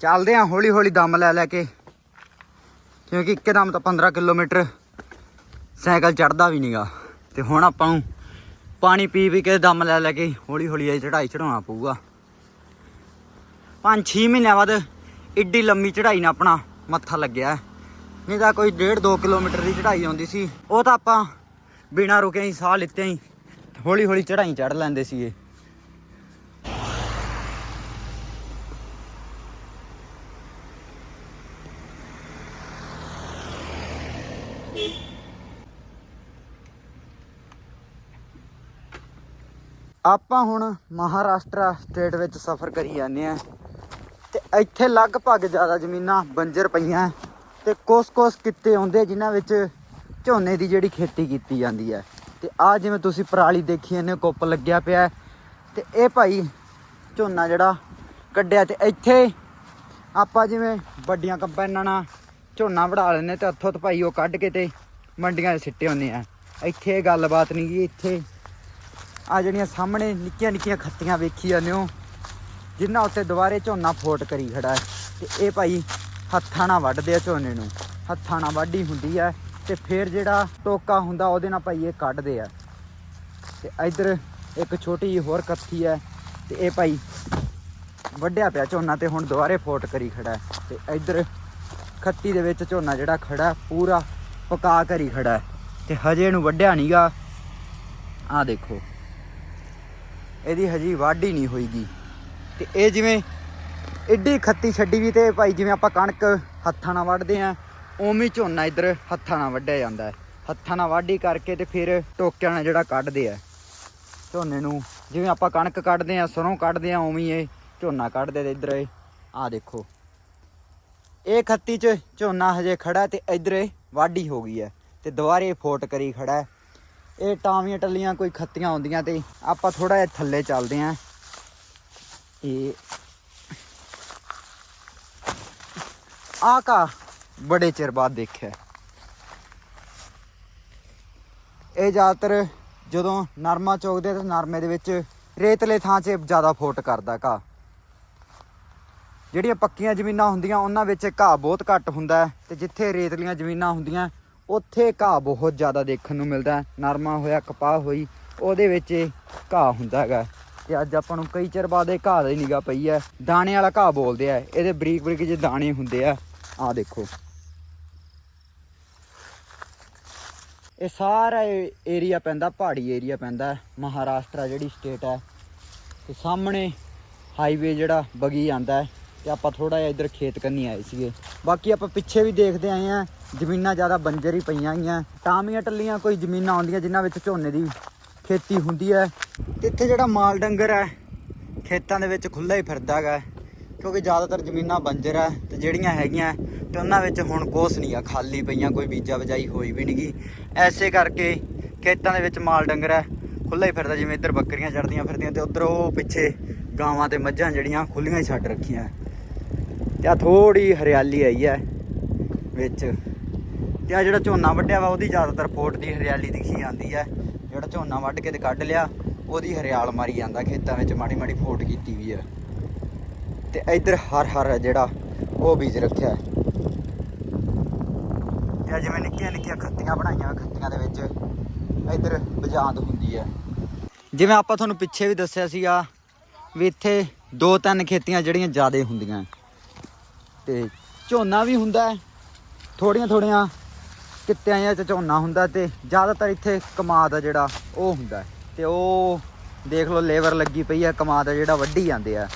Speaker 2: ਚੱਲਦੇ ਆ ਹੌਲੀ ਹੌਲੀ ਦਮ ਲੈ ਲੈ ਕੇ। ਕਿਉਂਕਿ ਇੱਕਦਮ ਤਾਂ 15 ਕਿਲੋਮੀਟਰ ਸਾਈਕਲ ਚੜਦਾ ਵੀ ਨਹੀਂਗਾ ਤੇ ਹੁਣ ਆਪਾਂ ਨੂੰ ਪਾਣੀ ਪੀ ਪੀ ਕੇ ਦਮ ਲੈ ਲੈ ਕੇ ਹੌਲੀ ਹੌਲੀ ਇਹ ਚੜਾਈ ਚੜਾਉਣਾ ਪਊਗਾ। 5-6 ਮਹੀਨਿਆਂ ਬਾਅਦ ਇੱਡੀ ਲੰਮੀ ਚੜਾਈ ਨਾਲ ਆਪਣਾ ਮੱਥਾ ਲੱਗਿਆ। ਨਹੀਂ ਤਾਂ ਕੋਈ 1.5-2 ਕਿਲੋਮੀਟਰ ਦੀ ਚੜ੍ਹਾਈ ਆਉਂਦੀ ਸੀ। ਉਹ ਤਾਂ ਆਪਾਂ ਬਿਨਾਂ ਰੁਕੇ ਹੀ ਸਾਹ ਲਿੱਤੇ ਹੀ, ਹੌਲੀ ਹੌਲੀ ਚੜ੍ਹਾਈ ਚੜ੍ਹ ਲੈਂਦੇ ਸੀਗੇ। ਆਪਾਂ ਹੁਣ ਮਹਾਰਾਸ਼ਟਰ ਸਟੇਟ ਵਿੱਚ ਸਫ਼ਰ ਕਰੀ ਜਾਂਦੇ ਆ ਤੇ ਇੱਥੇ ਲਗਭਗ ਜ਼ਿਆਦਾ ਜ਼ਮੀਨਾਂ ਬੰਜਰ ਪਈਆਂ। ਤੇ ਕੋਸ-ਕੋਸ ਕਿੱਤੇ ਆਉਂਦੇ ਜਿਨ੍ਹਾਂ ਵਿੱਚ ਝੋਨੇ ਦੀ ਜਿਹੜੀ ਖੇਤੀ ਕੀਤੀ ਜਾਂਦੀ ਹੈ। ਤੇ ਆ ਜਿਵੇਂ ਤੁਸੀਂ ਪਰਾਲੀ ਦੇਖੀ ਇਹਨੇ ਕੁੱਪ ਲੱਗਿਆ ਪਿਆ ਹੈ, ਤੇ ਇਹ ਭਾਈ ਝੋਨਾ ਜਿਹੜਾ ਕੱਢਿਆ ਤੇ ਇੱਥੇ ਆਪਾਂ ਜਿਵੇਂ ਵੱਡੀਆਂ ਕੰਪੈਨਾਂ ਨਾਲ ਝੋਨਾ ਵੜਾ ਲੈਂਦੇ ਤੇ ਹੱਥੋਂ ਤੇ ਭਾਈ ਉਹ ਕੱਢ ਕੇ ਤੇ ਮੰਡੀਆਂ 'ਚ ਸਿੱਟੇ ਹੁੰਦੇ ਆ। ਇੱਥੇ ਇਹ ਗੱਲਬਾਤ ਨਹੀਂ ਗੀ ਇੱਥੇ ਆ ਜਿਹੜੀਆਂ ਸਾਹਮਣੇ ਨਿੱਕੀਆਂ ਨਿੱਕੀਆਂ ਖੱਤੀਆਂ ਵੇਖੀ ਜਾਂਦੇ ਹੋ ਜਿਨ੍ਹਾਂ ਉੱਤੇ ਦੁਬਾਰੇ ਝੋਨਾ ਫੋਟ ਕਰੀ ਖੜਾ ਹੈ। ਤੇ ਇਹ ਭਾਈ ਹੱਥਾਂ ਨਾਲ ਵੱਢਦੇ ਆ ਝੋਨੇ ਨੂੰ। ਹੱਥਾਂ ਨਾਲ ਵਾਢੀ ਹੁੰਦੀ ਹੈ ਤੇ ਫਿਰ ਜਿਹੜਾ ਟੋਕਾ ਹੁੰਦਾ ਉਹਦੇ ਨਾਲ ਭਾਈ ਇਹ ਕੱਢਦੇ ਆ। ਤੇ ਇਧਰ ਇੱਕ ਛੋਟੀ ਜਿਹੀ ਹੋਰ ਕੱਥੀ ਹੈ ਤੇ ਇਹ ਭਾਈ ਵੱਢਿਆ ਪਿਆ ਝੋਨਾ ਤੇ ਹੁਣ ਦੁਬਾਰੇ ਫੋਟ ਕਰੀ ਖੜਾ। ਹੈ ਤੇ ਇਧਰ ਖੱਤੀ ਦੇ ਵਿੱਚ ਝੋਨਾ ਜਿਹੜਾ ਖੜਾ, ਪੂਰਾ ਪਕਾ ਕਰੀ ਖੜਾ। ਹੈ ਤੇ ਹਜੇ ਇਹਨੂੰ ਵੱਢਿਆ ਨਹੀਂਗਾ ਆ ਦੇਖੋ। ਇਹਦੀ ਹਜੀ ਵਾਢੀ ਨਹੀਂ ਹੋਈਗੀ। ਤੇ ਇਹ ਜਿਵੇਂ ਐਡੀ ਖੱਤੀ ਛੱਡੀ ਵੀ ਤੇ ਭਾਈ ਜਿਵੇਂ ਆਪਾਂ ਕਣਕ ਹੱਥਾਂ ਨਾਲ ਵੱਢਦੇ ਆ ਉਵੇਂ ਝੋਨਾ ਇੱਧਰ ਹੱਥਾਂ ਨਾਲ ਵੱਢਿਆ ਜਾਂਦਾ ਹੈ। ਹੱਥਾਂ ਨਾਲ ਵਾਢੀ ਕਰਕੇ ਤੇ ਫਿਰ ਟੋਕਿਆਂ ਨਾਲ ਜਿਹੜਾ ਕੱਢਦੇ ਆ। ਝੋਨੇ ਨੂੰ ਜਿਵੇਂ ਆਪਾਂ ਕਣਕ ਕੱਢਦੇ ਆ ਸਰੋਂ ਕੱਢਦੇ ਆ ਉਵੇਂ ਇਹ ਝੋਨਾ ਕੱਢਦੇ ਤੇ ਇੱਧਰ ਇਹ ਆ ਦੇਖੋ। ਇਹ ਖੱਤੀ 'ਚ ਝੋਨਾ ਹਜੇ ਖੜਾ ਤੇ ਇੱਧਰ ਇਹ ਵਾਢੀ ਹੋ ਗਈ ਹੈ ਤੇ ਦੁਬਾਰੇ ਫੋਟ ਕਰੀ ਖੜਾ ਇਹ ਟਾਵੀਆਂ ਟੱਲੀਆਂ ਕੋਈ ਖੱਤੀਆਂ ਹੁੰਦੀਆਂ ਤੇ ਆਪਾਂ ਥੋੜਾ ਜਿਹਾ ਥੱਲੇ ਚੱਲਦੇ ਆਂ ਇਹ ਆ ਕਾ ਬੜੇ ਚਿਰ ਬਾਅਦ ਦੇਖਿਆ। ਇਹ ਜ਼ਿਆਦਾਤਰ ਜਦੋਂ ਨਰਮਾ ਚੋਗਦੇ ਤੇ ਨਰਮੇ ਦੇ ਵਿੱਚ ਰੇਤਲੇ ਥਾਂ 'ਚ ਜ਼ਿਆਦਾ ਫੋਟ ਕਰਦਾ ਘਾਹ। ਜਿਹੜੀਆਂ ਪੱਕੀਆਂ ਜ਼ਮੀਨਾਂ ਹੁੰਦੀਆਂ, ਉਹਨਾਂ ਵਿੱਚ ਘਾਹ ਬਹੁਤ ਘੱਟ ਹੁੰਦਾ ਹੈ ਤੇ ਜਿੱਥੇ ਰੇਤਲੀਆਂ ਜ਼ਮੀਨਾਂ ਹੁੰਦੀਆਂ, ਉੱਥੇ ਘਾਹ ਬਹੁਤ ਜ਼ਿਆਦਾ ਦੇਖਣ ਨੂੰ ਮਿਲਦਾ ਨਰਮਾ ਹੋਇਆ, ਕਪਾਹ ਹੋਈ, ਉਹਦੇ ਵਿੱਚ ਇਹ ਘਾਹ ਹੁੰਦਾ ਹੈਗਾ ਤੇ ਅੱਜ ਆਪਾਂ ਨੂੰ ਕਈ ਚਿਰ ਬਾਅਦ ਇਹ ਘਾਹ ਦੀ ਨਿਗਾਹ ਪਈ ਹੈ। ਦਾਣੇ ਵਾਲਾ ਘਾਹ ਬੋਲਦੇ ਆ, ਇਹਦੇ ਬਰੀਕ ਬਰੀਕ ਜਿਹੇ ਦਾਣੇ ਹੁੰਦੇ ਆ। ਆਹ ਦੇਖੋ। ਇਹ ਸਾਰਾ ਏਰੀਆ ਪੈਂਦਾ, ਪਹਾੜੀ ਏਰੀਆ ਪੈਂਦਾ, ਮਹਾਰਾਸ਼ਟਰ ਜਿਹੜੀ ਸਟੇਟ ਹੈ। ਤੇ ਸਾਹਮਣੇ ਹਾਈਵੇ ਜਿਹੜਾ ਬਗੀ ਆਂਦਾ ਹੈ ਤੇ ਆਪਾਂ ਥੋੜਾ ਜਿਹਾ ਇੱਧਰ ਖੇਤ ਕੰਨੀ ਆਏ ਸੀਗੇ। ਬਾਕੀ ਆਪਾਂ ਪਿੱਛੇ ਵੀ ਦੇਖਦੇ ਆਏ ਆ ਜ਼ਮੀਨਾਂ ਜ਼ਿਆਦਾ ਬੰਜਰ ਹੀ ਪਈਆਂ ਹੋਈਆਂ। ਟਾਮੀਆਂ ਟੱਲੀਆਂ ਕੋਈ ਜ਼ਮੀਨਾਂ ਆਉਂਦੀਆਂ ਜਿਨ੍ਹਾਂ ਵਿੱਚ ਝੋਨੇ ਦੀ ਖੇਤੀ ਹੁੰਦੀ ਹੈ। ਤੇ ਇੱਥੇ ਜਿਹੜਾ ਮਾਲ ਡੰਗਰ ਹੈ, ਖੇਤਾਂ ਦੇ ਵਿੱਚ ਖੁੱਲਾ ਹੀ ਫਿਰਦਾ ਹੈਗਾ। ਕਿਉਂਕਿ ਜ਼ਿਆਦਾਤਰ ਜ਼ਮੀਨਾਂ ਬੰਜਰ ਹੈ ਤੇ ਜਿਹੜੀਆਂ ਹੈਗੀਆਂ, ਤੇ ਉਹਨਾਂ ਵਿੱਚ ਹੁਣ ਕੁਛ ਨਹੀਂ ਆ, ਖਾਲੀ ਪਈਆਂ, ਕੋਈ ਬੀਜਾ ਬਜਾਈ ਹੋਈ ਵੀ ਨਹੀਂਗੀ ਐਸੇ ਕਰਕੇ ਖੇਤਾਂ ਦੇ ਵਿੱਚ ਮਾਲ ਡੰਗਰ ਹੈ ਖੁੱਲਾ ਹੀ ਫਿਰਦਾ, ਜਿਵੇਂ ਇੱਧਰ ਬੱਕਰੀਆਂ ਚੜਦੀਆਂ ਫਿਰਦੀਆਂ ਤੇ ਉੱਧਰ ਉਹ ਪਿੱਛੇ ਗਾਵਾਂ ਤੇ ਮੱਝਾਂ ਜਿਹੜੀਆਂ ਖੁੱਲੀਆਂ ਹੀ ਛੱਡ ਰੱਖੀਆਂ। ਤੇ ਆ ਥੋੜੀ ਹਰਿਆਲੀ ਆਈ ਹੈ ਵਿੱਚ। ਤੇ ਆ ਜਿਹੜਾ ਝੋਨਾ ਵੱਢਿਆ ਵਾ, ਉਹਦੀ ਜ਼ਿਆਦਾਤਰ ਫੋਟ ਦੀ ਹਰਿਆਲੀ ਦਿਖੀ ਜਾਂਦੀ ਹੈ ਜਿਹੜਾ ਝੋਨਾ ਵੱਢ ਕੇ ਤੇ ਕੱਢ ਲਿਆ, ਉਹਦੀ ਹਰਿਆਲ ਮਾਰੀ ਜਾਂਦਾ ਖੇਤਾਂ ਵਿੱਚ ਮਾੜੀ ਮਾੜੀ ਫੋਟ ਕੀਤੀ ਵੀ ਹੈ ਤੇ ਇੱਧਰ ਹਰ ਹਰ ਜਿਹੜਾ ਉਹ ਬੀਜ ਰੱਖਿਆ ਹੈ। ਤੇ ਜਿਵੇਂ ਨਿੱਕੀਆਂ ਨਿੱਕੀਆਂ ਖੱਤੀਆਂ ਬਣਾਈਆਂ ਖੱਤੀਆਂ ਦੇ ਵਿੱਚ। ਇੱਧਰ ਬਜਾਂਦ ਹੁੰਦੀ ਹੈ। ਜਿਵੇਂ ਆਪਾਂ ਤੁਹਾਨੂੰ ਪਿੱਛੇ ਵੀ ਦੱਸਿਆ ਸੀਗਾ ਵੀ ਇੱਥੇ ਦੋ ਤਿੰਨ ਖੇਤੀਆਂ ਜਿਹੜੀਆਂ ਜ਼ਿਆਦਾ ਹੁੰਦੀਆਂ ਤੇ ਝੋਨਾ ਵੀ ਹੁੰਦਾ ਹੈ, ਥੋੜੀਆਂ ਥੋੜੀਆਂ ਕਿੱਤਿਆਂ ਜਾਂ ਚ ਝੋਨਾ ਹੁੰਦਾ ਤੇ ਜ਼ਿਆਦਾਤਰ ਇੱਥੇ ਕਮਾਦ ਆ ਜਿਹੜਾ ਉਹ ਹੁੰਦਾ ਹੈ। ਤੇ ਉਹ ਦੇਖ ਲਓ ਲੇਬਰ ਲੱਗੀ ਪਈ ਹੈ, ਕਮਾਦ ਆ ਜਿਹੜਾ ਵੱਢੀ ਜਾਂਦੇ ਆ।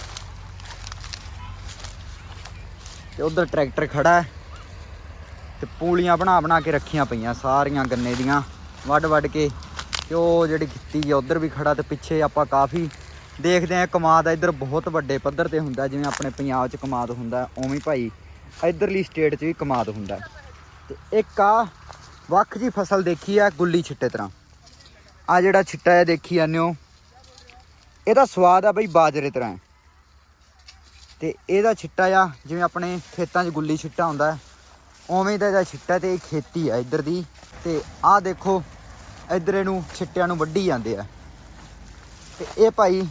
Speaker 2: ਤੇ ਉਧਰ ਟਰੈਕਟਰ ਖੜਾ ਹੈ ਤੇ ਪੂਲੀਆਂ ਬਣਾ ਬਣਾ ਕੇ ਰੱਖੀਆਂ ਪਈਆਂ ਸਾਰੀਆਂ ਗੰਨੇ ਦੀਆਂ। ਵੱਢ ਵੱਢ ਕੇ ਤੇ ਉਹ ਜਿਹੜੀ ਖਿੱਤੀ ਆ, ਉਧਰ ਵੀ ਖੜਾ ਤੇ ਪਿੱਛੇ ਆਪਾਂ ਕਾਫੀ ਦੇਖਦੇ ਆ ਕਮਾਦ ਇੱਧਰ ਬਹੁਤ ਵੱਡੇ ਪੱਧਰ ਤੇ ਹੁੰਦਾ, ਜਿਵੇਂ ਆਪਣੇ ਪੰਜਾਬ 'ਚ ਕਮਾਦ ਹੁੰਦਾ, ਉਵੇਂ ਭਾਈ ਇੱਧਰਲੀ ਸਟੇਟ 'ਚ ਵੀ ਕਮਾਦ ਹੁੰਦਾ। ਤੇ ਇੱਕ ਆ ਵੱਖ ਜੀ ਫਸਲ ਦੇਖੀ ਆ, ਗੁੱਲੀ ਛਿੱਟੇ ਤਰ੍ਹਾਂ। ਆ ਜਿਹੜਾ ਛਿੱਟਾ ਹੈ ਦੇਖੀ ਜਾਂਦੇ ਹੋ, ਇਹਦਾ ਸਵਾਦ ਆ ਬਈ ਬਾਜਰੇ ਤਰ੍ਹਾਂ ਤੇ ਇਹਦਾ ਛਿੱਟਾ ਆ, ਜਿਵੇਂ ਆਪਣੇ ਖੇਤਾਂ 'ਚ ਗੁੱਲੀ ਛਿੱਟਾ ਹੁੰਦਾ ਉਵੇਂ ਦਾ ਇਹਦਾ ਛਿੱਟਾ ਤੇ ਇਹ ਖੇਤੀ ਆ ਇੱਧਰ ਦੀ। ਤੇ ਆਹ ਦੇਖੋ, ਇੱਧਰ ਇਹਨੂੰ ਛਿੱਟਿਆਂ ਨੂੰ ਵੱਢੀ ਜਾਂਦੇ ਆ। ਤੇ ਇਹ ਭਾਈ,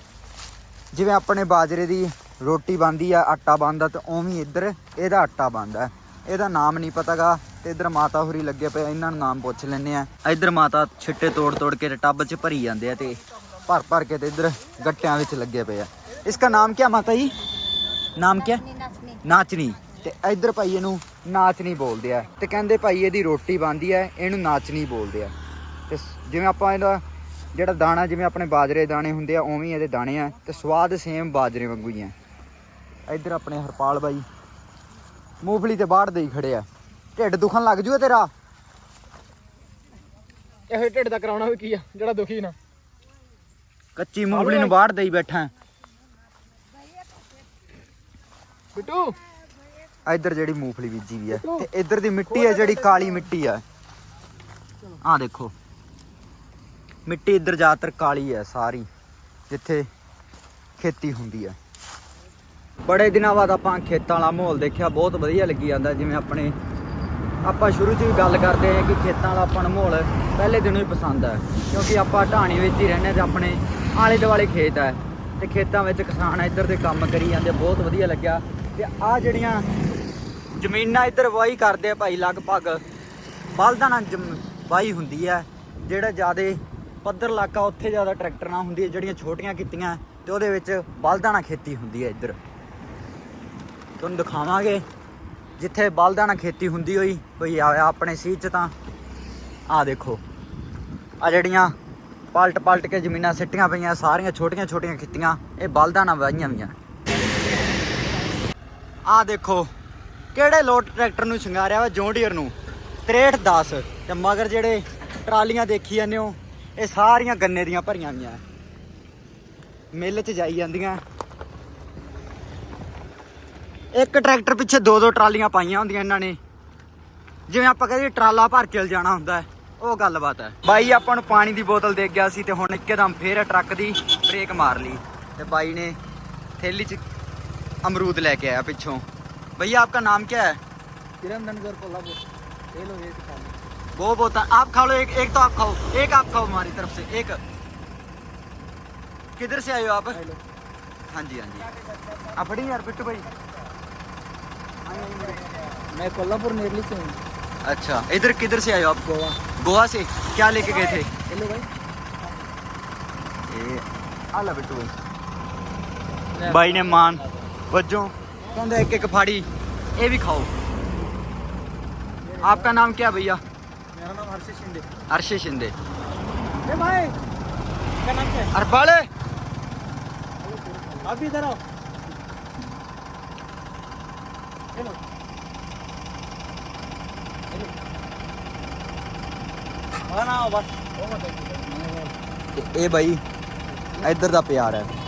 Speaker 2: ਜਿਵੇਂ ਆਪਣੇ ਬਾਜਰੇ ਦੀ ਰੋਟੀ ਬਣਦੀ ਆ, ਆਟਾ ਬਣਦਾ ਤੇ ਉਵੇਂ ਇੱਧਰ ਇਹਦਾ ਆਟਾ ਬਣਦਾ ਇਹਦਾ ਨਾਮ ਨਹੀਂ ਪਤਾਗਾ ਤੇ ਇੱਧਰ ਮਾਤਾ ਹੋਰੀ ਲੱਗੇ ਪਏ ਇਹਨਾਂ ਨੂੰ ਨਾਮ ਪੁੱਛ ਲੈਣੇ ਆ। ਇੱਧਰ ਮਾਤਾ ਛਿੱਟੇ ਤੋੜ ਤੋੜ ਕੇ ਤੇ ਟੱਬ 'ਚ ਭਰੀ ਜਾਂਦੇ ਆ ਤੇ ਭਰ ਭਰ ਕੇ ਤੇ ਇੱਧਰ ਗੱਟਿਆਂ ਵਿੱਚ ਲੱਗੇ ਪਏ ਆ। ਇਸਕਾ ਨਾਮ ਕੀ ਮਾਤਾ ਜੀ? ਨਾਮ ਕੀ ਨਾਚਨੀ। ਤੇ ਇੱਧਰ ਭਾਈ ਇਹਨੂੰ ਨਾਚਨੀ ਬੋਲਦੇ ਆ। ਤੇ ਕਹਿੰਦੇ ਭਾਈ ਇਹਦੀ ਰੋਟੀ ਬਣਦੀ ਆ ਇਹਨੂੰ ਨਾਚਨੀ ਬੋਲਦੇ ਆ। ਤੇ ਜਿਵੇਂ ਆਪਾਂ ਇਹਦਾ ਜਿਹੜਾ ਦਾਣਾ ਜਿਵੇਂ ਆਪਣੇ ਬਾਜਰੇ ਦੇ ਦਾਣੇ ਹੁੰਦੇ ਆ ਉਵੇਂ ਹੀ ਇਹਦੇ ਦਾਣੇ ਆ। ਤੇ ਸਵਾਦ ਸੇਮ ਬਾਜਰੇ ਵਾਂਗੂ ਹੀ ਆ। ਇੱਧਰ ਆਪਣੇ ਹਰਪਾਲ ਬਾਈ। ਮੂੰਗਫਲੀ ਤੇ ਬਾੜ ਦੇ ਹੀ ਖੜੇ ਆ। ਢਿੱਡ ਦੁਖਣ ਲੱਗ ਜੂਗਾ ਤੇਰਾ?
Speaker 4: ਇਹੋ ਢਿੱਡ ਦਾ ਕਰਾਉਣਾ ਵੀ ਕੀ ਆ? ਜਿਹੜਾ ਦੁਖੀ ਨਾ।
Speaker 2: ਕੱਚੀ ਮੂੰਗਫਲੀ ਨੂੰ ਬਾੜ ਦੇਈ ਬੈਠਾ।
Speaker 4: ਬਿੱਟੂ
Speaker 2: ਇੱਧਰ ਜਿਹੜੀ ਮੂੰਗਫਲੀ ਬੀਜੀ ਵੀ ਆ। ਤੇ ਇੱਧਰ ਦੀ ਮਿੱਟੀ ਆ ਜਿਹੜੀ ਕਾਲੀ ਮਿੱਟੀ ਆ। ਆਹ ਦੇਖੋ। ਮਿੱਟੀ ਇੱਧਰ ਜ਼ਿਆਦਾਤਰ ਕਾਲੀ ਆ ਸਾਰੀ ਜਿੱਥੇ ਖੇਤੀ ਹੁੰਦੀ ਆ। ਬੜੇ ਦਿਨਾਂ ਬਾਅਦ ਆਪਾਂ ਖੇਤਾਂ ਵਾਲਾ ਮਾਹੌਲ ਦੇਖਿਆ ਬਹੁਤ ਵਧੀਆ ਲੱਗੀ ਜਾਂਦਾ ਜਿਵੇਂ ਆਪਣੇ ਆਪਾਂ ਸ਼ੁਰੂ 'ਚ ਵੀ ਗੱਲ ਕਰਦੇ ਆ ਕਿ ਖੇਤਾਂ ਵਾਲਾ ਆਪਾਂ ਨੂੰ ਮਾਹੌਲ ਪਹਿਲੇ ਦਿਨੋਂ ਹੀ ਪਸੰਦ ਹੈ ਕਿਉਂਕਿ ਆਪਾਂ ਢਾਣੀ ਵਿੱਚ ਹੀ ਰਹਿੰਦੇ ਤੇ ਆਪਣੇ ਆਲੇ ਦੁਆਲੇ ਖੇਤ ਹੈ ਤੇ ਖੇਤਾਂ ਵਿੱਚ ਕਿਸਾਨ ਇੱਧਰ ਦੇ ਕੰਮ ਕਰੀ ਜਾਂਦੇ ਬਹੁਤ ਵਧੀਆ ਲੱਗਿਆ। ਤੇ ਆ ਜਿਹੜੀਆਂ ਜ਼ਮੀਨਾਂ ਇੱਧਰ ਵਾਹੀ ਕਰਦੇ ਆ ਭਾਈ, ਲਗਭਗ ਬਲਦਾਂ ਨਾਲ ਜਮ- ਵਾਹੀ ਹੁੰਦੀ ਹੈ ਜਿਹੜਾ ਜ਼ਿਆਦਾ ਪੱਧਰ ਇਲਾਕਾ ਉੱਥੇ ਜ਼ਿਆਦਾ ਟਰੈਕਟਰ ਨਾਲ ਹੁੰਦੀ ਹੈ ਜਿਹੜੀਆਂ ਛੋਟੀਆਂ ਕੀਤੀਆਂ ਤੇ ਉਹਦੇ ਵਿੱਚ ਬਲਦਾਂ ਨਾਲ ਖੇਤੀ ਹੁੰਦੀ ਹੈ ਇੱਧਰ। ਤੁਹਾਨੂੰ ਦਿਖਾਵਾਂਗੇ, ਜਿੱਥੇ ਬਲਦਾਂ ਨਾਲ ਖੇਤੀ ਹੁੰਦੀ ਹੋਈ, ਕੋਈ ਆ ਆਪਣੇ ਸੀਟ 'ਚ ਤਾਂ ਆ ਦੇਖੋ। ਆ ਜਿਹੜੀਆਂ ਪਲਟ ਪਲਟ ਕੇ ਜ਼ਮੀਨਾਂ ਸਿੱਟੀਆਂ ਪਈਆਂ, ਸਾਰੀਆਂ ਛੋਟੀਆਂ ਛੋਟੀਆਂ ਖੇਤੀਆਂ, ਇਹ ਬਲਦਾਂ ਨਾਲ ਵਾਹੀਆਂ ਹੋਈਆਂ ਆ ਦੇਖੋ, ਕਿਹੜੇ ਲੋਟ ਟਰੈਕਟਰ ਨੂੰ ਸ਼ਿੰਗਾਰਿਆ ਵਾ ਜੌਂਡੀਅਰ ਨੂੰ? 6310 ਤੇ ਮਗਰ ਜਿਹੜੇ ਟਰਾਲੀਆਂ ਦੇਖੀ ਜਾਂਦੇ ਹੋ, ਇਹ ਸਾਰੀਆਂ ਗੰਨੇ ਦੀਆਂ ਭਰੀਆਂ ਗਈਆਂ ਮਿੱਲ 'ਚ ਜਾਈ ਜਾਂਦੀਆਂ। ਇੱਕ ਟਰੈਕਟਰ ਪਿੱਛੇ ਦੋ ਦੋ ਟਰਾਲੀਆਂ ਪਾਈਆਂ ਹੁੰਦੀਆਂ ਇਹਨਾਂ ਨੇ। ਜਿਵੇਂ ਆਪਾਂ ਕਹਿੰਦੇ ਟਰਾਲਾ ਭਰ ਕੇ ਜਾਣਾ ਹੁੰਦਾ, ਉਹ ਗੱਲਬਾਤ ਹੈ। ਬਾਈ, ਆਪਾਂ ਨੂੰ ਪਾਣੀ ਦੀ ਬੋਤਲ ਦੇ ਗਿਆ ਸੀ ਤੇ ਹੁਣ ਇੱਕਦਮ ਫੇਰ ਟਰੱਕ ਦੀ ਬ੍ਰੇਕ ਮਾਰ ਲਈ। ਤੇ ਬਾਈ ਨੇ ਥੈਲੀ 'ਚ अमरूद लेके आया पिछों। भैया आपका नाम क्या है?
Speaker 4: वो धनगर ये
Speaker 2: तो आप खा लो एक एक तो आप खाओ एक आप खाओ हमारी तरफ़ से एक। किधर से आए हो आप? हाँ जी हाँ जी। आप बड़ी यार पिट्टू भाई?
Speaker 4: मैं कोल्हापुर नेरली से हूँ।
Speaker 2: अच्छा इधर किधर से आए हो आप?
Speaker 4: गोवा।
Speaker 2: गोवा से? क्या लेके गए थे?
Speaker 4: हेलो भाई।
Speaker 2: ए आला बिट्टू भाई। भाई ने मान वजो कहते एक एक फाड़ी ये भी खाओ। आपका नाम क्या भैया?
Speaker 4: मेरा नाम हर्ष शिंदे।
Speaker 2: हर्ष शिंदे।
Speaker 4: भाई क्या नाम क्या
Speaker 2: अरे
Speaker 4: आप भी इधर आओ। हेलो। बस।
Speaker 2: ये भाई इधर का प्यार है।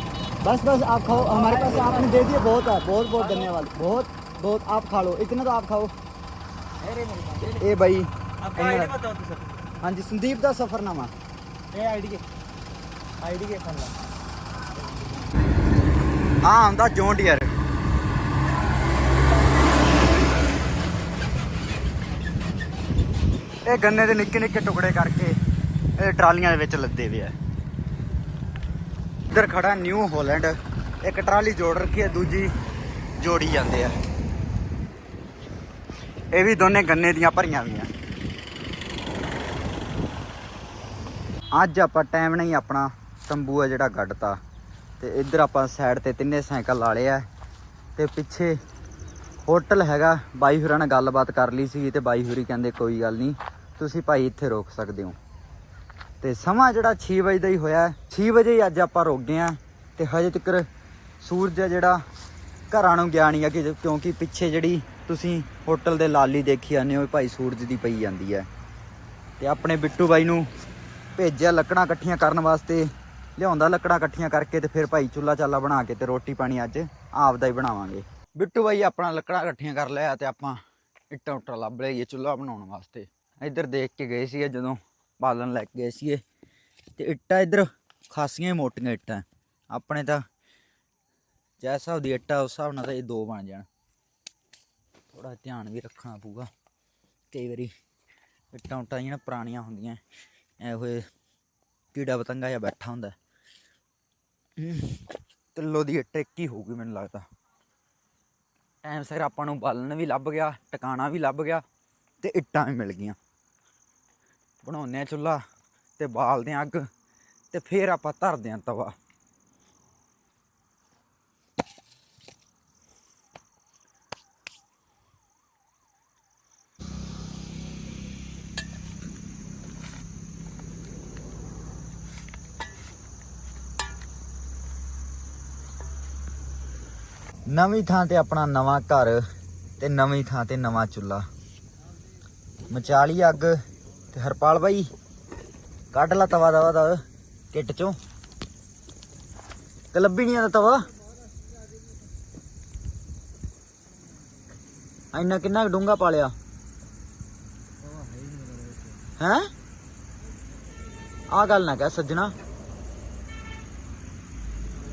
Speaker 4: बस बस आप खाओ हमारे पास आपने दे दिए बहुत है बहुत बहुत धन्यवाद बहुत बहुत आप खा लो इतना तो आप खाओ
Speaker 2: ਇਹ ਬਾਈ
Speaker 4: आपका आईडी बताओ तो सर
Speaker 2: हाँ जी संदीप ਦਾ ਸਫਰਨਾਮਾ
Speaker 4: ए आईडी के आईडी के फोन ला
Speaker 2: ਆ ਆਉਂਦਾ ਜੌਂਟ ਯਾਰ ਇਹ ਗੰਨੇ ਦੇ ਨਿੱਕੇ ਨਿੱਕੇ ਟੁਕੜੇ ਕਰਕੇ ਇਹ ਟਰਾਲੀਆਂ ਦੇ ਵਿੱਚ ਲੱਦੇ ਵੇ ਆ ਇੱਧਰ ਖੜਾ ਨਿਊ ਹੋਲੈਂਡ। ਇੱਕ ਟਰਾਲੀ ਜੋੜ ਰੱਖੀ ਹੈ, ਦੂਜੀ ਜੋੜੀ ਜਾਂਦੇ ਆ। ਇਹ ਵੀ ਦੋਨੇ ਗੰਨੇ ਦੀਆਂ ਭਰੀਆਂ ਵੀ ਆ ਅੱਜ ਆਪਾਂ ਟਾਈਮ ਨਹੀਂ ਆਪਣਾ, ਤੰਬੂ ਆ ਜਿਹੜਾ ਗੱਡਤਾ। ਤੇ ਇੱਧਰ ਆਪਾਂ ਸਾਈਡ ਤੇ ਤਿੰਨੇ ਸਾਈਕਲ ਲਾ ਲਏ ਆ। ਤੇ ਪਿੱਛੇ ਹੋਟਲ ਹੈਗਾ, ਬਾਈ ਹੋਰਾਂ ਨਾਲ ਗੱਲਬਾਤ ਕਰ ਲਈ ਸੀ ਤੇ ਬਾਈ ਹੋਰੀ ਕਹਿੰਦੇ ਕੋਈ ਗੱਲ ਨਹੀਂ, ਤੁਸੀਂ ਭਾਈ ਇੱਥੇ ਰੋਕ ਸਕਦੇ ਹੋ। ਤੇ ਸਮਾਂ ਜਿਹੜਾ 6 ਵਜੇ ਦਾ ਹੀ ਹੋਇਆ ਹੈ। 6 ਵਜੇ ਹੀ ਅੱਜ ਆਪਾਂ ਰੁਕ ਗਏ ਆ ਤੇ ਹਜੇ ਤੱਕ ਸੂਰਜ ਜਿਹੜਾ ਘਰਾਂ ਨੂੰ ਗਿਆ ਨਹੀਂ ਆ ਕਿਉਂਕਿ ਪਿੱਛੇ ਜਿਹੜੀ ਤੁਸੀਂ ਹੋਟਲ ਦੇ ਲਾਲੀ ਦੇਖੀ ਜਾਂਦੇ ਹੋ ਭਾਈ ਸੂਰਜ ਦੀ ਪਈ ਜਾਂਦੀ ਹੈ। ਤੇ ਆਪਣੇ ਬਿੱਟੂ ਬਾਈ ਨੂੰ ਭੇਜਿਆ ਲੱਕੜਾਂ ਇਕੱਠੀਆਂ ਕਰਨ ਵਾਸਤੇ, ਲਿਆਉਂਦਾ ਲੱਕੜਾਂ ਇਕੱਠੀਆਂ ਕਰਕੇ ਤੇ ਫਿਰ ਭਾਈ ਚੁੱਲਾ ਚਾਲਾ ਬਣਾ ਕੇ ਤੇ ਰੋਟੀ ਪਾਣੀ ਅੱਜ ਆਪਦਾ ਹੀ ਬਣਾਵਾਂਗੇ। ਬਿੱਟੂ ਬਾਈ ਆਪਣਾ ਲੱਕੜਾਂ ਇਕੱਠੀਆਂ ਕਰ ਲਿਆ ਤੇ ਆਪਾਂ ਇੱਟਾਂ ਉੱਟਾਂ ਲੱਭ ਲਈਏ ਚੁੱਲਾ ਬਣਾਉਣ ਵਾਸਤੇ। ਇੱਧਰ ਦੇਖ ਕੇ ਗਏ ਸੀ ਜਦੋਂ ਬਾਲਣ ਲੈ ਕੇ ਗਏ ਸੀਗੇ। ਤੇ ਇੱਟਾਂ ਇੱਧਰ ਖਾਸੀਆਂ ਮੋਟੀਆਂ ਇੱਟਾਂ। ਆਪਣੇ ਤਾਂ ਜੈ ਹਿਸਾਬ ਦੀ ਇੱਟਾਂ ਉਸ ਹਿਸਾਬ ਨਾਲ ਤਾਂ ਇਹ ਦੋ ਬਣ ਜਾਣ। ਥੋੜਾ ਧਿਆਨ ਵੀ ਰੱਖਣਾ ਪਊਗਾ। ਕਈ ਵਾਰੀ ਇੱਟਾਂ ਉੱਟਾਂ ਜਿਹੜੀਆਂ ਪੁਰਾਣੀਆਂ ਹੁੰਦੀਆਂ ਐ ਜਿਹੇ ਕੀੜਾ ਪਤੰਗਾ ਜਿਹਾ ਬੈਠਾ ਹੁੰਦਾ। ਹਮ, ਕਿੱਲੋ ਦੀ ਇੱਟ ਇੱਕ ਹੀ ਹੋਊਗੀ ਮੈਨੂੰ ਲੱਗਦਾ। ਟਾਈਮ ਸਿਰ ਆਪਾਂ ਨੂੰ ਬਾਲਣ ਵੀ ਲੱਭ ਗਿਆ ਟਿਕਾਣਾ ਵੀ ਲੱਭ ਗਿਆ ਤੇ ਇੱਟਾਂ ਵੀ ਮਿਲ ਗਈਆਂ। ਬਣਾਉਂਦੇ ਆ ਚੁੱਲਾ ਤੇ ਬਾਲਦੇ ਆ ਅੱਗ ਤੇ ਫੇਰ ਆਪਾਂ ਧਰਦੇ ਆ ਤਵਾ। ਨਵੀਂ ਥਾਂ ਤੇ ਆਪਣਾ ਨਵਾਂ ਘਰ ਤੇ ਨਵੀਂ ਥਾਂ ਤੇ ਨਵਾਂ ਚੁੱਲਾ ਮਚਾਲੀ ਅੱਗ ਤੇ ਹਰਪਾਲ ਬਾਈ, ਕੱਢ ਲਾ ਤਵਾ ਦਵਾ ਦਾ ਕਿੱਟ ਚੋਂ। ਤੇ ਲੱਭੀ ਨਹੀਂ ਆਂਦਾ ਤਵਾ ਇੰਨਾ ਕਿੰਨਾ ਡੂੰਗਾ ਪਾਲਿਆ ਹੈ? ਆ ਗੱਲ ਨਾ ਕਹਿ ਸੱਜਣਾ।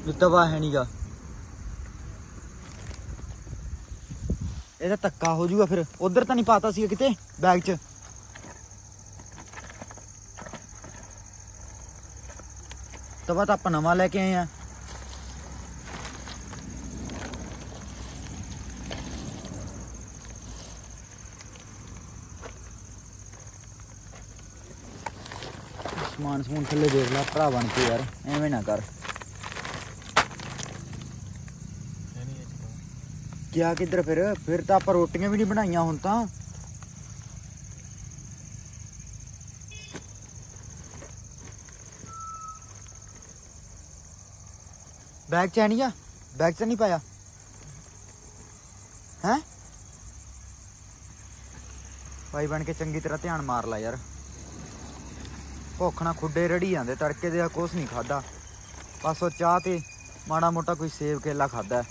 Speaker 2: ਵੀ ਤਵਾ ਹੈ ਨਹੀਂਗਾ ਇਹਦਾ ਧੱਕਾ ਹੋ ਜਾਊਗਾ ਫਿਰ। ਉਧਰ ਤਾਂ ਨਹੀਂ ਪਾਤਾ ਸੀ ਕਿਤੇ, ਬੈਗ 'ਚ। ਤਵਾ ਤਾਂ ਆਪਾਂ ਨਵਾਂ ਲੈ ਕੇ ਆਏ ਆ ਸਮਾਨ ਸਮੂਨ ਥੱਲੇ ਦੇਖ ਲੈ ਭਰਾ ਬਣ ਕੇ ਯਾਰ ਐਵੇਂ ਨਾ ਕਰ। ਕਿਆ ਕਿੱਧਰ ਫਿਰ? ਫਿਰ ਤਾਂ ਆਪਾਂ ਰੋਟੀਆਂ ਵੀ ਨਹੀਂ ਬਣਾਈਆਂ ਹੁਣ ਤਾਂ। ਬੈਗ ਚ ਹੈ ਨਹੀਂ ਆ? ਬੈਗ ਚ ਨਹੀਂ ਪਾਇਆ? ਹੈ? ਭਾਈ ਬਣ ਕੇ ਚੰਗੀ ਤਰ੍ਹਾਂ ਧਿਆਨ ਮਾਰ ਲੈ ਯਾਰ। ਭੁੱਖ ਨਾਲ ਖੁੱਡੇ ਰੜੀ ਜਾਂਦੇ, ਤੜਕੇ ਦੇ ਕੁਛ ਨਹੀਂ ਖਾਦਾ ਬਸ ਉਹ ਚਾਹ ਤੇ ਮਾੜਾ ਮੋਟਾ ਕੋਈ ਸੇਬ ਕੇਲਾ ਖਾਦਾ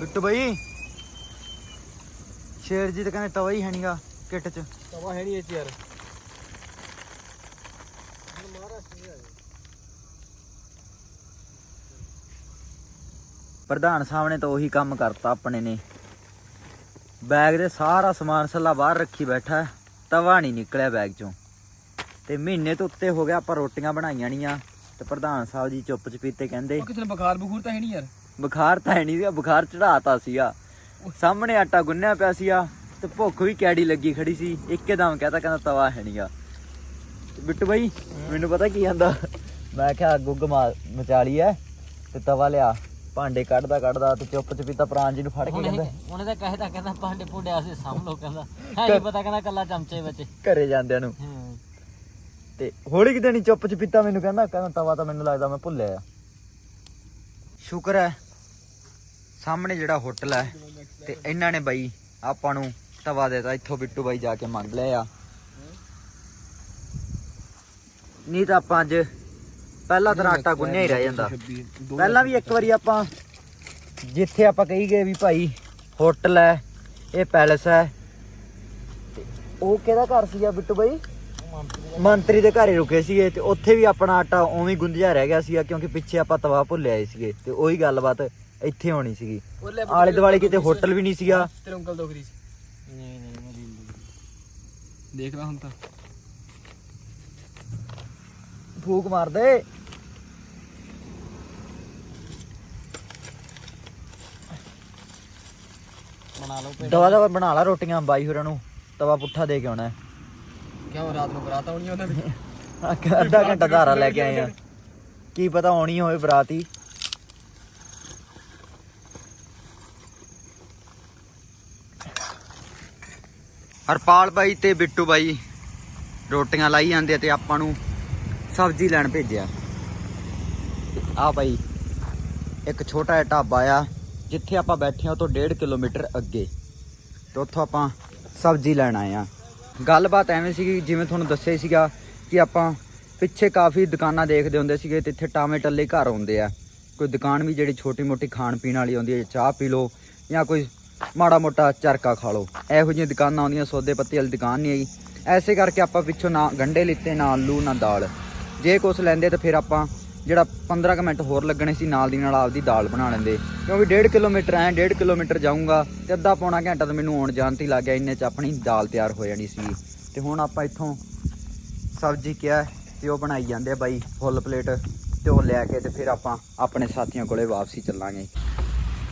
Speaker 2: ਬਿੱਟੂ ਬਾਈ। ਸ਼ੇਰ ਜੀ ਸ਼ੇਰਜੀਤ ਕਹਿੰਦੇ ਤਵਾ ਹੀ ਹੈ ਨਹੀਂਗਾ ਕਿੱਟ 'ਚ।
Speaker 4: ਤਵਾ ਹੈ ਨਹੀਂ ਇਹ 'ਚ ਯਾਰ।
Speaker 2: ਪ੍ਰਧਾਨ ਸਾਹਿਬ ਨੇ ਤਾਂ ਉਹੀ ਕੰਮ ਕਰਤਾ ਆਪਣੇ ਨੇ। ਬੈਗ ਦੇ ਸਾਰਾ ਸਮਾਨ ਸੱਲਾ ਬਾਹਰ ਰੱਖੀ ਬੈਠਾ ਤਵਾ ਨਹੀਂ ਨਿਕਲਿਆ ਬੈਗ ਚੋਂ। ਤੇ ਮਹੀਨੇ ਤੋਂ ਉੱਤੇ ਹੋ ਗਿਆ ਆਪਾਂ ਰੋਟੀਆਂ ਬਣਾਈਆਂ ਨਹੀਂ ਆ। ਤੇ ਪ੍ਰਧਾਨ ਸਾਹਿਬ ਜੀ ਚੁੱਪ ਚਪੀਤੇ ਕਹਿੰਦੇ
Speaker 4: ਕਿਸੇ ਨੂੰ ਬੁਖਾਰ ਬਖੂਰ ਤਾਂ ਹੈ ਨਹੀਂ ਯਾਰ।
Speaker 2: ਬੁਖਾਰ ਤਾਂ ਹੈ ਨਹੀਂ ਸੀਗਾ ਬੁਖਾਰ ਚੜਾਤਾ ਸੀਗਾ। ਸਾਹਮਣੇ ਆਟਾ ਗੁੰਨਿਆ ਪਿਆ ਸੀਗਾ ਤੇ ਭੁੱਖ ਵੀ ਕੈੜੀ ਲੱਗੀ ਖੜੀ ਸੀ। ਇੱਕਦਮ ਕਹਤਾ ਕਹਿੰਦਾ ਤਵਾ ਹੈ ਨਹੀਂਗਾ ਬਿੱਟੂ ਬਾਈ ਮੈਨੂੰ ਪਤਾ ਕੀ ਆਂਦਾ? ਮੈਂ ਕਿਹਾ ਗੁੱਗ ਮਚਾਲੀ ਐ ਤੇ ਤਵਾ ਲਿਆ। ਭਾਂਡੇ ਕੱਢਦਾ ਕੱਢਦਾ ਤੇ ਚੁੱਪ ਚਪੀਤਾ ਪ੍ਰਾਣ ਜੀ ਨੂੰ ਫੜ ਕੇ ਕਹਿੰਦਾ
Speaker 3: ਉਹਨੇ ਤਾਂ ਕਹੇ ਤਾਂ ਕਹਿੰਦਾ ਭਾਂਡੇ ਭੁੰਡੇ ਆਸੇ ਸਾਂਭ ਲੋ ਕਹਿੰਦਾ। ਹੈ ਨਹੀਂ ਪਤਾ ਕਹਿੰਦਾ ਕੱਲਾ ਚਮਚੇ ਵਿੱਚ।
Speaker 2: ਘਰੇ ਜਾਂਦਿਆਂ ਨੂੰ। ਤੇ ਹੋੜੀ ਕਿਤੇ ਨਹੀਂ ਚੁੱਪ ਚਪੀਤਾ ਮੈਨੂੰ ਕਹਿੰਦਾ ਕਹਿੰਦਾ ਤਵਾ ਤਾਂ ਮੈਨੂੰ ਲੱਗਦਾ ਮੈਂ ਭੁੱਲਿਆ ਆ। ਸ਼ੁਕਰ ਹੈ ਸਾਹਮਣੇ ਜਿਹੜਾ ਹੋਟਲ ਹੈ ਤੇ ਇਹਨਾਂ ਨੇ ਬਾਈ ਆਪਾਂ ਨੂੰ ਤਵਾ ਦੇਤਾ ਇੱਥੋਂ ਬਿੱਟੂ ਬਾਈ ਜਾ ਕੇ ਮੰਗ ਲਿਆ ਆ। ਨਹੀਂ ਤਾਂ ਆਪਾਂ ਅੱਜ ਪਹਿਲਾ ਤਰ੍ਹਾਂ ਆਟਾ ਗੁੰਨਿਆ ਹੀ ਰਹਿ ਜਾਂਦਾ। ਪਹਿਲਾਂ ਵੀ ਇੱਕ ਵਾਰੀ ਆਪਾਂ ਜਿੱਥੇ ਆਪਾਂ ਕਹੀ ਗਏ ਵੀ ਭਾਈ ਹੋਟਲ ਹੈ ਇਹ ਪੈਲਸ ਹੈ। ਉਹ ਕਿਹਦਾ ਘਰ ਸੀਗਾ ਬਿੱਟੂ ਬਾਈ? ਮੰਤਰੀ ਦੇ ਘਰੇ ਰੁਕੇ ਸੀਗੇ ਤੇ ਉੱਥੇ ਵੀ ਆਪਣਾ ਆਟਾ ਉਵੇਂ ਹੀ ਗੁੰਝਿਆ ਰਹਿ ਗਿਆ ਸੀਗਾ ਕਿਉਂਕਿ ਪਿੱਛੇ ਆਪਾਂ ਤਵਾ ਭੁੱਲ ਆਏ ਸੀਗੇ ਤੇ ਉਹੀ ਗੱਲਬਾਤ ਇੱਥੇ ਹੋਣੀ ਸੀਗੀ। ਆਲੇ ਦੁਆਲੇ ਕਿਤੇ ਹੋਟਲ ਵੀ ਨਹੀਂ ਸੀਗਾ।
Speaker 1: ਤੇਰੇ ਦੁਖ ਰਹੀ ਸੀ।
Speaker 3: ਨਹੀਂ ਨਹੀਂ ਮੇਰੀ
Speaker 1: ਦੇਖ ਲੈ ਹੁਣ ਤਾਂ।
Speaker 2: ਫੂਕ ਮਾਰ ਦੇ।
Speaker 3: ਬਣਾ ਲਓ ਪੇਟ
Speaker 2: ਦਵਾ ਦਵਾ ਬਣਾ ਲਾ ਰੋਟੀਆਂ ਬਾਈ ਹੋਰਾਂ ਨੂੰ। ਤਵਾ ਪੁੱਠਾ ਦੇ ਕੇ ਆਉਣਾ। ਹੈ।
Speaker 1: ਕਿਉਂ ਰਾਤ ਨੂੰ ਬਰਾਤ ਆਉਣੀ ਉਹਨਾਂ ਦੀ
Speaker 2: ਅੱਧਾ- ਘੰਟਾ ਧਾਰਾ ਲੈ ਕੇ ਆਏ ਆ। ਕੀ ਪਤਾ ਆਉਣੀ ਹੋਵੇ ਬਰਾਤੀ ਹਰਪਾਲ ਬਾਈ ਤੇ ਬਿੱਟੂ ਬਾਈ ਰੋਟੀਆਂ ਲਾਈ ਜਾਂਦੇ ਆ ਤੇ ਆਪਾਂ ਨੂੰ ਸਬਜ਼ੀ ਲੈਣ ਭੇਜਿਆ। ਆ ਬਾਈ, ਇੱਕ ਛੋਟਾ ਜਿਹਾ ਢਾਬਾ ਆ, ਜਿੱਥੇ ਆਪਾਂ ਬੈਠੇ ਹਾਂ ਉਹ ਤੋਂ 1.5 ਕਿਲੋਮੀਟਰ ਅੱਗੇ, ਤੇ ਉੱਥੋਂ ਆਪਾਂ ਸਬਜ਼ੀ ਲੈਣ ਆਏ ਆ ਗੱਲਬਾਤ ਐਵੇਂ ਸੀਗੀ, ਜਿਵੇਂ ਤੁਹਾਨੂੰ ਦੱਸਿਆ ਸੀਗਾ ਕਿ ਆਪਾਂ ਪਿੱਛੇ ਕਾਫੀ ਦੁਕਾਨਾਂ ਦੇਖਦੇ ਹੁੰਦੇ ਸੀਗੇ ਤੇ ਇੱਥੇ ਟਾਵੇਂ ਟੱਲੇ ਘਰ ਆਉਂਦੇ ਆ। ਕੋਈ ਦੁਕਾਨ ਵੀ ਜਿਹੜੀ ਛੋਟੀ ਮੋਟੀ ਖਾਣ ਪੀਣ ਵਾਲੀ ਆਉਂਦੀ ਹੈ ਚਾਹ ਪੀ ਲਓ ਜਾਂ ਕੋਈ ਮਾੜਾ ਮੋਟਾ ਚਰਕਾ ਖਾ ਲਓ। ਇਹੋ ਜਿਹੀਆਂ ਦੁਕਾਨਾਂ ਆਉਂਦੀਆਂ, ਸੌਦੇ ਪੱਤੇ ਵਾਲੀ ਦੁਕਾਨ ਨਹੀਂ ਆਈ ਐਸੇ ਕਰਕੇ ਆਪਾਂ ਪਿੱਛੋਂ ਨਾ ਗੰਡੇ ਲਿੱਤੇ, ਨਾ ਆਲੂ, ਨਾ ਦਾਲ। ਜੇ ਕੁਛ ਲੈਂਦੇ ਤਾਂ ਫਿਰ ਆਪਾਂ ਜਿਹੜਾ 15 ਕੁ ਮਿੰਟ ਹੋਰ ਲੱਗਣੇ ਸੀ, ਨਾਲ ਦੀ ਨਾਲ ਆਪਦੀ ਦਾਲ ਬਣਾ ਲੈਂਦੇ। ਕਿਉਂਕਿ 1.5 ਕਿਲੋਮੀਟਰ ਐ 1.5 ਕਿਲੋਮੀਟਰ ਜਾਊਂਗਾ ਤੇ ਅੱਧਾ ਪੌਣਾ ਘੰਟਾ ਤਾਂ ਮੈਨੂੰ ਆਉਣ ਜਾਣ ਤੇ ਹੀ ਲੱਗ ਗਿਆ, ਇੰਨੇ ਚ ਆਪਣੀ ਦਾਲ ਤਿਆਰ ਹੋ ਜਾਣੀ ਸੀ। ਤੇ ਹੁਣ ਆਪਾਂ ਇੱਥੋਂ ਸਬਜ਼ੀ ਕਿਹਾ ਹੈ ਤੇ ਉਹ ਬਣਾਈ ਜਾਂਦੇ ਆ ਬਾਈ, ਫੁੱਲ ਪਲੇਟ ਤੇ ਉਹ ਲੈ ਕੇ ਤੇ ਫਿਰ ਆਪਾਂ ਆਪਣੇ ਸਾਥੀਆਂ ਕੋਲੇ ਵਾਪਸੀ ਚੱਲਾਂਗੇ।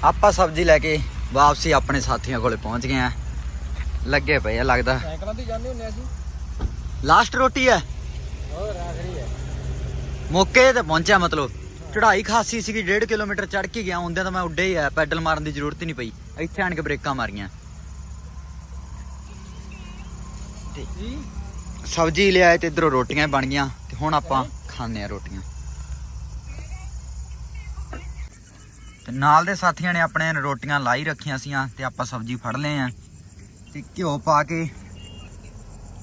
Speaker 2: ਆਪਾਂ ਸਬਜ਼ੀ ਲੈ ਕੇ ਵਾਪਸੀ ਆਪਣੇ ਸਾਥੀਆਂ ਕੋਲੇ ਪਹੁੰਚ ਗਏ ਆ ਲੱਗੇ ਪਏ ਆ ਲੱਗਦਾ
Speaker 1: ਸਾਈਕਲਾਂ ਤੇ ਜਾਂਦੇ ਹੁੰਦੇ ਅਸੀਂ
Speaker 2: ਲਾਸਟ ਰੋਟੀ ਹੈ
Speaker 1: ਹੋਰ ਆਖਰੀ ਹੈ
Speaker 2: ਮੌਕੇ ਤੇ ਪਹੁੰਚਿਆ ਮਤਲਬ ਚੜਾਈ ਖਾਸੀ ਸੀਗੀ 1.5 ਕਿਲੋਮੀਟਰ ਚੜ ਕੇ ਗਿਆ ਹੁੰਦਿਆਂ ਤਾਂ ਮੈਂ ਉੱਡੇ ਹੀ ਆ ਪੈਡਲ ਮਾਰਨ ਦੀ ਜ਼ਰੂਰਤ ਹੀ ਨਹੀਂ ਪਈ ਇੱਥੇ ਆਣ ਕੇ ਬ੍ਰੇਕਾਂ ਮਾਰੀਆਂ ਤੇ
Speaker 1: ਜੀ
Speaker 2: ਸਬਜ਼ੀ ਲਿਆਏ ਤੇ ਇਧਰੋਂ ਰੋਟੀਆਂ ਵੀ ਬਣ ਗਈਆਂ ਤੇ ਹੁਣ ਆਪਾਂ ਖਾਣੇ ਆ ਰੋਟੀਆਂ ਤੇ ਨਾਲ ਦੇ ਸਾਥੀਆਂ ਨੇ ਆਪਣੇ ਰੋਟੀਆਂ ਲਾਈ ਰੱਖੀਆਂ ਸੀਆਂ ਤੇ ਆਪਾਂ ਸਬਜ਼ੀ ਫੜ ਲਏ ਆ ਤੇ ਘਿਓ ਪਾ ਕੇ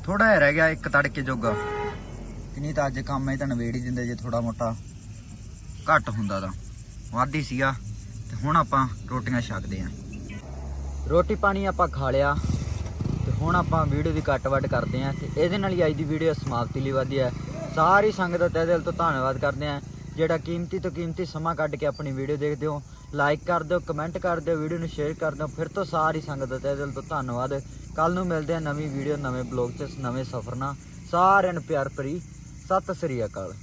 Speaker 2: ਥੋੜਾ ਜਿਹਾ ਰਹਿ ਗਿਆ ਇੱਕ ਤੜਕੇ ਜੋਗਾ। ਕਿ ਨਹੀਂ ਤਾਂ ਅੱਜ ਕੰਮ ਇਹ ਤਾਂ ਨਵੇੜ ਹੀ ਦਿੰਦੇ ਜੇ ਥੋੜਾ ਮੋਟਾ। ਘੱਟ ਹੁੰਦਾ ਤਾਂ। ਹੀ ਸੀਗਾ ਤੇ ਹੁਣ ਆਪਾਂ ਰੋਟੀਆਂ ਛਕਦੇ ਆ। ਰੋਟੀ ਪਾਣੀ ਆਪਾਂ ਖਾ ਲਿਆ ਤੇ ਹੁਣ ਆਪਾਂ ਵੀਡੀਓ ਦੀ ਕੱਟ ਵੱਟ ਕਰਦੇ ਆਂ ਤੇ ਇਹਦੇ ਨਾਲ ਹੀ ਅੱਜ ਦੀ ਵੀਡੀਓ ਸਮਾਪਤੀ ਲਈ ਵਧੀ ਹੈ। ਸਾਰੀ ਸੰਗਤ ਦਾ ਤਹਿ ਦਿਲ ਤੋਂ ਧੰਨਵਾਦ ਕਰਦੇ ਆਂ। ਜਿਹੜਾ ਕੀਮਤੀ ਤੋਂ ਕੀਮਤੀ ਸਮਾਂ ਕੱਢ ਕੇ ਆਪਣੀ ਵੀਡੀਓ ਦੇਖਦੇ ਹੋ ਲਾਈਕ ਕਰ ਦਿਓ ਕਮੈਂਟ ਕਰ ਦਿਓ, ਵੀਡੀਓ ਨੂੰ ਸ਼ੇਅਰ ਕਰ ਦਿਓ, ਫਿਰ ਤੋਂ ਸਾਰੀ ਸੰਗਤ ਦਾ ਤਹਿ ਦਿਲ ਤੋਂ ਧੰਨਵਾਦ। ਕੱਲ ਨੂੰ ਮਿਲਦੇ ਆ ਨਵੀਂ ਵੀਡੀਓ, ਨਵੇਂ ਬਲੌਗ 'ਚ, ਨਵੇਂ ਸਫ਼ਰ ਨਾਲ। ਸਾਰਿਆਂ ਨੂੰ ਪਿਆਰ ਭਰੀ, ਸਤਿ ਸ੍ਰੀ ਅਕਾਲ।